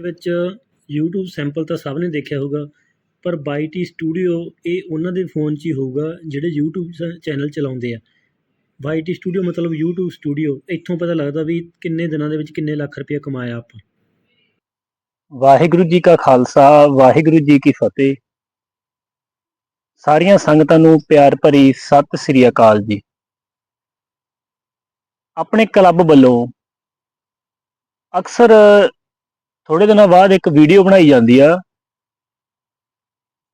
ਵਿੱਚ YouTube sample ਤਾਂ ਸਭ ਨੇ ਦੇਖਿਆ ਹੋਊਗਾ, ਪਰ ਬਾਈਟੀ ਸਟੂਡੀਓ ਇਹ ਉਹਨਾਂ ਦੇ ਫੋਨ 'ਚ ਹੀ ਹੋਊਗਾ ਜਿਹੜੇ ਯੂਟਿਊਬ ਚ- ਚੈਨਲ ਚਲਾਉਂਦੇ ਆ। ਬਾਈਟੀ ਸਟੂਡੀਓ ਮਤਲਬ ਯੂਟਿਊਬ ਸਟੂਡੀਓ ਇੱਥੋਂ ਪਤਾ ਲੱਗਦਾ ਵੀ ਕਿੰਨੇ ਦਿਨਾਂ ਦੇ ਵਿੱਚ ਕਿੰਨੇ ਲੱਖ ਰੁਪਏ ਕਮਾਇਆ ਆਪਾਂ। ਵਾਹਿਗੁਰੂ ਜੀ ਕਾ ਖਾਲਸਾ, ਵਾਹਿਗੁਰੂ ਜੀ ਕੀ ਫਤਿਹ। ਸਾਰੀਆਂ ਸੰਗਤਾਂ ਨੂੰ ਪਿਆਰ ਭਰੀ ਸਤਿ ਸ੍ਰੀ ਅਕਾਲ ਜੀ। ਆਪਣੇ ਕਲੱਬ ਵੱਲੋਂ ਅਕਸਰ ਥੋੜੇ ਦਿਨਾਂ ਬਾਅਦ ਇੱਕ ਵੀਡੀਓ ਬਣਾਈ ਜਾਂਦੀ ਆ।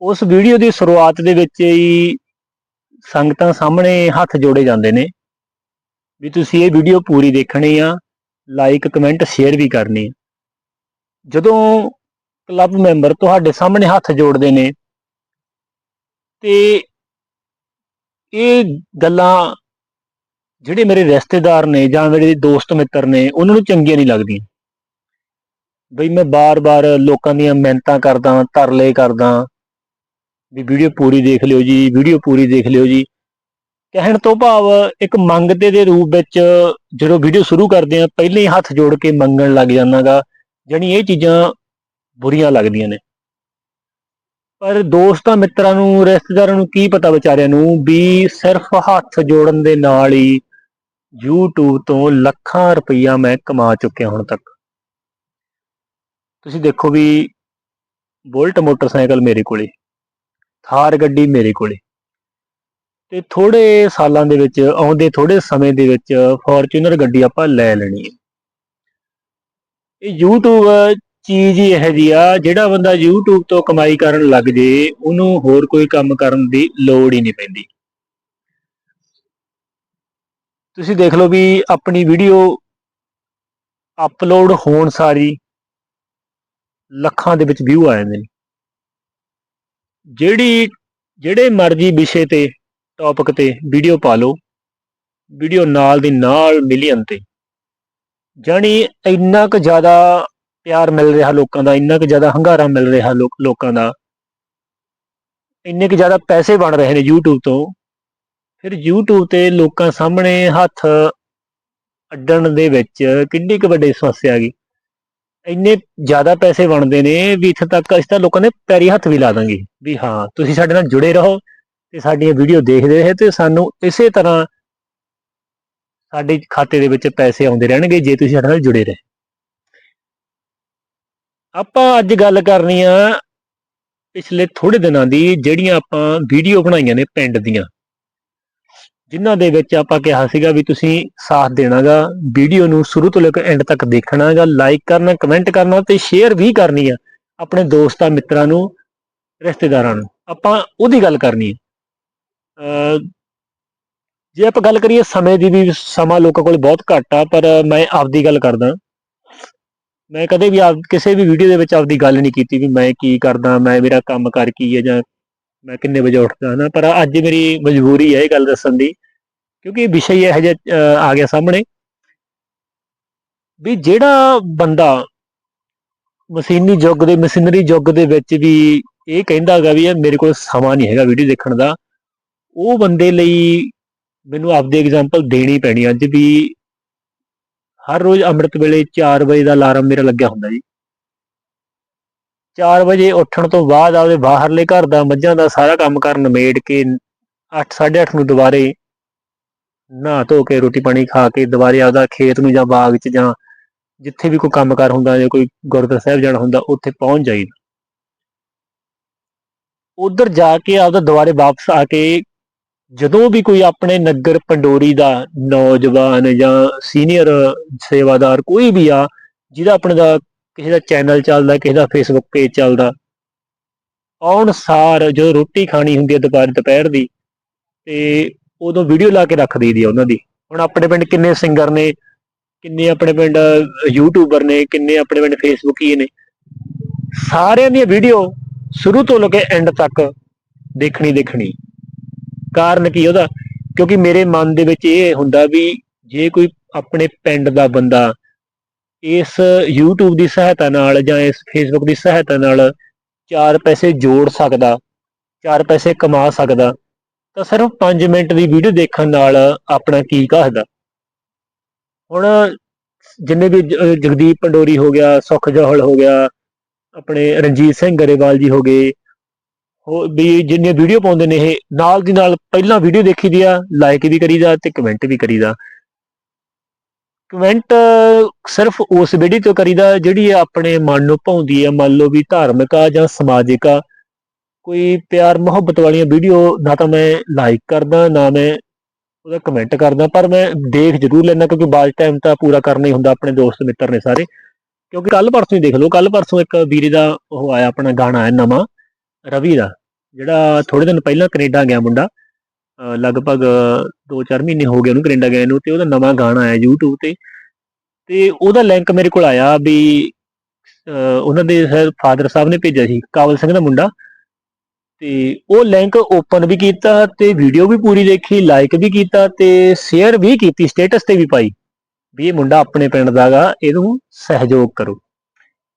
ਉਸ ਵੀਡੀਓ ਦੀ ਸ਼ੁਰੂਆਤ ਦੇ ਵਿੱਚ ਹੀ ਸੰਗਤਾਂ ਸਾਹਮਣੇ ਹੱਥ ਜੋੜੇ ਜਾਂਦੇ ਨੇ ਵੀ ਤੁਸੀਂ ਇਹ ਵੀਡੀਓ ਪੂਰੀ ਦੇਖਣੀ ਆ ਲਾਈਕ ਕਮੈਂਟ ਸ਼ੇਅਰ ਵੀ ਕਰਨੀ ਜਦੋਂ ਕਲੱਬ ਮੈਂਬਰ ਤੁਹਾਡੇ ਸਾਹਮਣੇ ਹੱਥ ਜੋੜਦੇ ਨੇ, ਤੇ ਇਹ ਗੱਲਾਂ ਜਿਹੜੇ ਮੇਰੇ ਰਿਸ਼ਤੇਦਾਰ ਨੇ ਜਾਂ ਮੇਰੇ ਦੋਸਤ ਮਿੱਤਰ ਨੇ, ਉਹਨਾਂ ਨੂੰ ਚੰਗੀਆਂ ਨਹੀਂ ਲੱਗਦੀਆਂ। ਬਈ ਮੈਂ ਬਾਰ-ਬਾਰ ਲੋਕਾਂ ਦੀਆਂ ਮਿਹਨਤਾਂ ਕਰਦਾ ਤਰਲੇ ਕਰਦਾ ਵੀ। ਵੀਡੀਓ ਪੂਰੀ ਦੇਖ ਲਿਓ ਜੀ, ਵੀਡੀਓ ਪੂਰੀ ਦੇਖ ਲਿਓ ਜੀ। ਕਹਿਣ ਤੋਂ ਭਾਵ ਇੱਕ ਮੰਗਤੇ ਦੇ ਰੂਪ ਵਿੱਚ ਜਦੋਂ ਵੀਡੀਓ ਸ਼ੁਰੂ ਕਰਦੇ ਆ ਪਹਿਲਾਂ ਹੀ ਹੱਥ ਜੋੜ ਕੇ ਮੰਗਣ ਲੱਗ ਜਾਂਦਾਗਾ, ਜਾਣੀ ਇਹ ਚੀਜ਼ਾਂ ਬੁਰੀਆਂ ਲੱਗਦੀਆਂ ਨੇ। ਪਰ ਦੋਸਤਾਂ, ਮਿੱਤਰਾਂ ਨੂੰ, ਰਿਸ਼ਤੇਦਾਰਾਂ ਨੂੰ ਕੀ ਪਤਾ ਵਿਚਾਰਿਆਂ ਨੂੰ ਵੀ ਸਿਰਫ ਹੱਥ ਜੋੜਨ ਦੇ ਨਾਲ ਹੀ YouTube ਤੋਂ ਲੱਖਾਂ ਰੁਪਈਆ ਮੈਂ ਕਮਾ ਚੁੱਕਿਆ ਹੁਣ ਤੱਕ। ਤੁਸੀਂ ਦੇਖੋ ਵੀ ਬੁਲਟ ਮੋਟਰਸਾਈਕਲ ਮੇਰੇ ਕੋਲੇ, ਥਾਰ ਗੱਡੀ ਮੇਰੇ ਕੋਲੇ ਤੇ ਥੋੜੇ ਸਾਲਾਂ ਦੇ ਵਿੱਚ, ਆਉਂਦੇ ਥੋੜੇ ਸਮੇਂ ਦੇ ਵਿੱਚ ਫੋਰਚੂਨਰ ਗੱਡੀ ਆਪਾਂ ਲੈ ਲੈਣੀ ਹੈ। ਇਹ YouTube ਚੀਜ਼ ਹੀ ਇਹੋ ਜਿਹੀ ਆ, ਜਿਹੜਾ ਬੰਦਾ YouTube ਤੋਂ ਕਮਾਈ ਕਰਨ ਲੱਗ ਜੇ, ਉਹਨੂੰ ਹੋਰ ਕੋਈ ਕੰਮ ਕਰਨ ਦੀ ਲੋੜ ਹੀ ਨਹੀਂ ਪੈਂਦੀ। ਤੁਸੀਂ ਦੇਖ ਲਓ ਵੀ ਆਪਣੀ ਵੀਡੀਓ ਅਪਲੋਡ ਹੋਣ ਸਾਰੀ ਲੱਖਾਂ ਦੇ ਵਿੱਚ ਵਿਊ ਆ ਜਾਂਦੇ ਨੇ। ਜਿਹੜੀ, ਜਿਹੜੇ ਮਰਜ਼ੀ ਵਿਸ਼ੇ ਤੇ ਟੌਪਿਕ ਤੇ ਵੀਡੀਓ ਪਾ ਲਓ ਵੀਡੀਓ ਨਾਲ ਦੀ ਨਾਲ ਮਿਲੀਅਨ ਤੇ। ਜਾਣੀ ਇੰਨਾ ਕੁ ਜ਼ਿਆਦਾ ਪਿਆਰ ਮਿਲ ਰਿਹਾ ਲੋਕਾਂ ਦਾ, ਇੰਨਾ ਕੁ ਜ਼ਿਆਦਾ ਹੰਗਾਰਾ ਮਿਲ ਰਿਹਾ ਲੋਕ, ਲੋਕਾਂ ਦਾ। ਇੰਨੇ ਕੁ ਜ਼ਿਆਦਾ ਪੈਸੇ ਬਣ ਰਹੇ ਨੇ YouTube ਤੋਂ। ਫਿਰ YouTube ਤੇ ਲੋਕਾਂ ਸਾਹਮਣੇ ਹੱਥ ਅੱਡਣ ਦੇ ਵਿੱਚ ਕਿੰਨੀ ਕੁ ਵੱਡੀ ਸਮੱਸਿਆ ਆ ਗਈ। ਇੰਨੇ ਜ਼ਿਆਦਾ ਪੈਸੇ ਬਣਦੇ ਨੇ ਵੀ ਇੱਥੇ ਤੱਕ ਅਸੀਂ ਤਾਂ ਲੋਕਾਂ ਦੇ ਪੈਰੀ ਹੱਥ ਵੀ ਲਾ ਦਾਂਗੇ ਵੀ ਹਾਂ, ਤੁਸੀਂ ਸਾਡੇ ਨਾਲ ਜੁੜੇ ਰਹੋ ਤੇ ਸਾਡੀਆਂ ਵੀਡੀਓ ਦੇਖਦੇ ਰਹੇ ਤੇ ਸਾਨੂੰ ਇਸੇ ਤਰ੍ਹਾਂ ਸਾਡੇ ਖਾਤੇ ਦੇ ਵਿੱਚ ਪੈਸੇ ਆਉਂਦੇ ਰਹਿਣਗੇ ਜੇ ਤੁਸੀਂ ਸਾਡੇ ਨਾਲ ਜੁੜੇ ਰਹੇ। ਆਪਾਂ ਅੱਜ ਗੱਲ ਕਰਨੀ ਆ ਪਿਛਲੇ ਥੋੜੇ ਦਿਨਾਂ ਦੀ ਜਿਹੜੀਆਂ ਆਪਾਂ ਵੀਡੀਓ ਬਣਾਈਆਂ ਨੇ ਪਿੰਡ ਦੀਆਂ। ਜਿਨ੍ਹਾਂ ਦੇ ਵਿੱਚ ਆਪਾਂ ਕਿਹਾ ਸੀਗਾ ਵੀ ਤੁਸੀਂ ਸਾਥ ਦੇਣਾਗਾ ਵੀਡੀਓ ਨੂੰ ਸ਼ੁਰੂ ਤੋਂ ਲੈ ਕੇ ਐਂਡ ਤੱਕ ਦੇਖਣਾਗਾ ਲਾਈਕ ਕਰਨਾ ਕਮੈਂਟ ਕਰਨਾ ਤੇ ਸ਼ੇਅਰ ਵੀ ਕਰਨੀ ਆ ਆਪਣੇ ਦੋਸਤਾਂ, ਮਿੱਤਰਾਂ ਨੂੰ, ਰਿਸ਼ਤੇਦਾਰਾਂ ਨੂੰ। ਆਪਾਂ ਉਹਦੀ ਗੱਲ ਕਰਨੀ ਹੈ ਜੇ ਆਪਾਂ ਗੱਲ ਕਰੀਏ ਸਮੇਂ ਦੀ ਵੀ ਸਮਾਂ ਲੋਕਾਂ ਕੋਲ ਬਹੁਤ ਘੱਟ ਆ, ਪਰ ਮੈਂ ਆਪਦੀ ਗੱਲ ਕਰਦਾ। ਮੈਂ ਕਦੇ ਵੀ ਆਪ, ਕਿਸੇ ਵੀ ਵੀਡੀਓ ਦੇ ਵਿੱਚ ਆਪਦੀ ਗੱਲ ਨਹੀਂ ਕੀਤੀ ਵੀ ਮੈਂ ਕੀ ਕਰਦਾ, ਮੈਂ ਮੇਰਾ ਕੰਮ ਕਰ ਕੀ ਹੈ ਜਾਂ ਮੈਂ ਕਿੰਨੇ ਵਜੇ ਉੱਠਦਾ ਨਾ ਪਰ ਅੱਜ ਮੇਰੀ ਮਜਬੂਰੀ ਹੈ ਇਹ ਗੱਲ ਦੱਸਣ ਦੀ ਕਿਉਂਕਿ ਇਹ ਵਿਸ਼ਾ ਹੀ ਇਹੋ ਜਿਹਾ ਅ, ਆ ਗਿਆ ਸਾਹਮਣੇ ਵੀ ਜਿਹੜਾ ਬੰਦਾ ਮਸ਼ੀਨੀ ਯੁੱਗ ਦੇ ਮਸ਼ੀਨਰੀ ਯੁੱਗ ਦੇ ਵਿੱਚ ਵੀ ਇਹ ਕਹਿੰਦਾ ਹੈਗਾ ਵੀ ਇਹ ਮੇਰੇ ਕੋਲ ਸਮਾਂ ਨਹੀਂ ਹੈਗਾ ਵੀਡੀਓ ਦੇਖਣ ਦਾ ਉਹ ਬੰਦੇ ਲਈ ਮੈਨੂੰ ਆਪਦੀ ਐਗਜ਼ਾਮਪਲ ਦੇਣੀ ਪੈਣੀ ਅੱਜ ਵੀ ਹਰ ਰੋਜ਼ ਅੰਮ੍ਰਿਤ ਵੇਲੇ 4 ਵਜੇ ਦਾ ਅਲਾਰਮ ਮੇਰਾ ਲੱਗਿਆ ਹੁੰਦਾ ਜੀ। 4 ਵਜੇ ਉੱਠਣ ਤੋਂ ਬਾਅਦ ਆਪਦੇ ਬਾਹਰਲੇ ਘਰ ਦਾ ਮੱਝਾਂ ਦਾ ਸਾਰਾ ਕੰਮ ਕਰਨ ਨਿਬੇੜ ਕੇ 8:30 ਨੂੰ ਦੁਬਾਰੇ ਨਹਾ ਧੋ ਕੇ ਰੋਟੀ ਪਾਣੀ ਖਾ ਕੇ ਦੁਬਾਰੇ ਆਪਦਾ ਖੇਤ ਨੂੰ ਜਾਂ ਬਾਗ 'ਚ ਜਾਂ ਜਿੱਥੇ ਵੀ ਕੋਈ ਕੰਮਕਾਰ ਹੁੰਦਾ ਜਾਂ ਕੋਈ ਗੁਰਦੁਆਰਾ ਸਾਹਿਬ ਜਾਣਾ ਹੁੰਦਾ, ਉੱਥੇ ਪਹੁੰਚ ਜਾਈਦਾ। ਉਧਰ ਜਾ ਕੇ ਆਪਦਾ ਦੁਬਾਰੇ ਵਾਪਸ ਆ ਕੇ ਜਦੋਂ ਵੀ ਕੋਈ ਆਪਣੇ ਨਗਰ ਪੰਡੋਰੀ ਦਾ ਨੌਜਵਾਨ ਜਾਂ ਸੀਨੀਅਰ ਸੇਵਾਦਾਰ ਕੋਈ ਵੀ ਆ, ਜਿਹਦਾ ਆਪਣੇ ਦਾ ਕਿਸੇ ਦਾ ਚੈਨਲ ਚੱਲਦਾ, ਕਿਸੇ ਦਾ ਫੇਸਬੁੱਕ ਪੇਜ ਚੱਲਦਾ। ਆਉਣ ਸਾਰ ਜਦੋਂ ਰੋਟੀ ਖਾਣੀ ਹੁੰਦੀ ਹੈ ਦੁਪਹਿਰ ਦੁਪਹਿਰ ਦੀ, ਤੇ ਉਦੋਂ ਵੀਡੀਓ ਲਾ ਕੇ ਰੱਖ ਦਈਦੀ ਆ ਉਹਨਾਂ ਦੀ। ਹੁਣ ਆਪਣੇ ਪਿੰਡ ਕਿੰਨੇ ਸਿੰਗਰ ਨੇ, ਕਿੰਨੇ ਆਪਣੇ ਪਿੰਡ ਯੂਟਿਊਬਰ ਨੇ, ਕਿੰਨੇ ਆਪਣੇ ਪਿੰਡ ਫੇਸਬੁੱਕੀ ਨੇ। ਸਾਰਿਆਂ ਦੀਆਂ ਵੀਡੀਓ ਸ਼ੁਰੂ ਤੋਂ ਲੈ ਕੇ ਐਂਡ ਤੱਕ ਦੇਖਣੀ ਦੇਖਣੀ। ਕਾਰਨ ਕੀ ਉਹਦਾ? ਕਿਉਂਕਿ ਮੇਰੇ ਮਨ ਦੇ ਵਿੱਚ ਇਹ ਹੁੰਦਾ ਵੀ ਜੇ ਕੋਈ ਆਪਣੇ ਪਿੰਡ ਦਾ ਬੰਦਾ ਇਸ YouTube ਦੀ ਸਹਾਇਤਾ ਨਾਲ ਜਾਂ ਇਸ Facebook ਦੀ ਸਹਾਇਤਾ ਨਾਲ ਚਾਰ ਪੈਸੇ ਜੋੜ ਸਕਦਾ, ਚਾਰ ਪੈਸੇ ਕਮਾ ਸਕਦਾ, ਤਾਂ ਸਿਰਫ 5 ਮਿੰਟ ਦੀ ਵੀਡੀਓ ਦੇਖਣ ਨਾਲ ਆਪਣਾ ਕੀ ਘਸਦਾ ਹੁਣ ਜਿੰਨੇ ਵੀ ਜਗਦੀਪ ਪੰਡੋਰੀ ਹੋ ਗਿਆ, ਸੁਖ ਜੋਹਲ ਹੋ ਗਿਆ, ਆਪਣੇ ਰਣਜੀਤ ਸਿੰਘ ਗਰੇਵਾਲ ਜੀ ਹੋ ਗਏ, ਹੋ ਵੀ ਜਿੰਨੇ ਵੀਡੀਓ ਪਾਉਂਦੇ ਨੇ ਇਹ, ਨਾਲ ਦੀ ਨਾਲ ਪਹਿਲਾਂ ਵੀਡੀਓ ਦੇਖੀ ਦੀ ਆ ਲਾਈਕ ਵੀ ਕਰੀਦਾ ਤੇ ਕਮੈਂਟ ਵੀ ਕਰੀਦਾ। ਕਮੈਂਟ ਸਿਰਫ ਉਸ ਵੀਡੀਓ ਤੋਂ ਕਰੀਦਾ ਜਿਹੜੀ ਆਪਣੇ ਮਨ ਨੂੰ ਭਾਉਂਦੀ ਹੈ, ਮੰਨ ਲਓ ਵੀ ਧਾਰਮਿਕ ਆ ਜਾਂ ਸਮਾਜਿਕ ਆ, ਕੋਈ ਪਿਆਰ ਮੁਹੱਬਤ ਵਾਲੀਆਂ ਵੀਡੀਓ, ਨਾ ਤਾਂ ਮੈਂ ਲਾਈਕ ਕਰਦਾ, ਨਾ ਮੈਂ ਉਹਦਾ ਕਮੈਂਟ ਕਰਦਾ, ਪਰ ਮੈਂ ਦੇਖ ਜ਼ਰੂਰ ਲੈਣਾ ਕਿਉਂਕਿ ਬਾਅਦ ਟਾਈਮ ਤਾਂ ਪੂਰਾ ਕਰਨਾ ਹੀ ਹੁੰਦਾ ਆਪਣੇ ਦੋਸਤ ਮਿੱਤਰ ਨੇ ਸਾਰੇ। ਕਿਉਂਕਿ ਕੱਲ ਪਰਸੋਂ ਹੀ ਦੇਖ ਲਓ ਕੱਲ ਪਰਸੋਂ ਇੱਕ ਵੀਰੇ ਦਾ ਉਹ ਆਇਆ ਆਪਣਾ ਗਾਣਾ ਆਇਆ ਨਵਾਂ, ਰਵੀ ਦਾ, ਜਿਹੜਾ ਥੋੜੇ ਦਿਨ ਪਹਿਲਾਂ ਕੈਨੇਡਾ ਗਿਆ ਮੁੰਡਾ। ਲਗਭਗ 2-4 ਮਹੀਨੇ ਹੋ ਗਏ ਉਹਨੂੰ ਕੈਨੇਡਾ ਗਿਆ ਨੂੰ ਤੇ ਉਹਦਾ ਨਵਾਂ ਗਾਣਾ ਆਇਆ YouTube ਤੇ। ਤੇ ਉਹਦਾ ਲਿੰਕ ਮੇਰੇ ਕੋਲ ਆਇਆ ਵੀ ਉਹਨਾਂ ਦੇ ਫਾਦਰ ਸਾਹਿਬ ਨੇ ਭੇਜਿਆ ਸੀ ਕਾਬਲ ਸਿੰਘ ਦਾ ਮੁੰਡਾ। ਤੇ ਉਹ ਲਿੰਕ ਓਪਨ ਵੀ ਕੀਤਾ ਤੇ ਵੀਡੀਓ ਵੀ ਪੂਰੀ ਦੇਖੀ ਲਾਈਕ ਵੀ ਕੀਤਾ ਤੇ ਸ਼ੇਅਰ ਵੀ ਕੀਤੀ ਸਟੇਟਸ ਤੇ ਵੀ ਪਾਈ ਵੀ ਇਹ ਮੁੰਡਾ ਆਪਣੇ ਪਿੰਡ ਦਾਗਾ ਇਹਨੂੰ ਸਹਿਯੋਗ ਕਰੋ।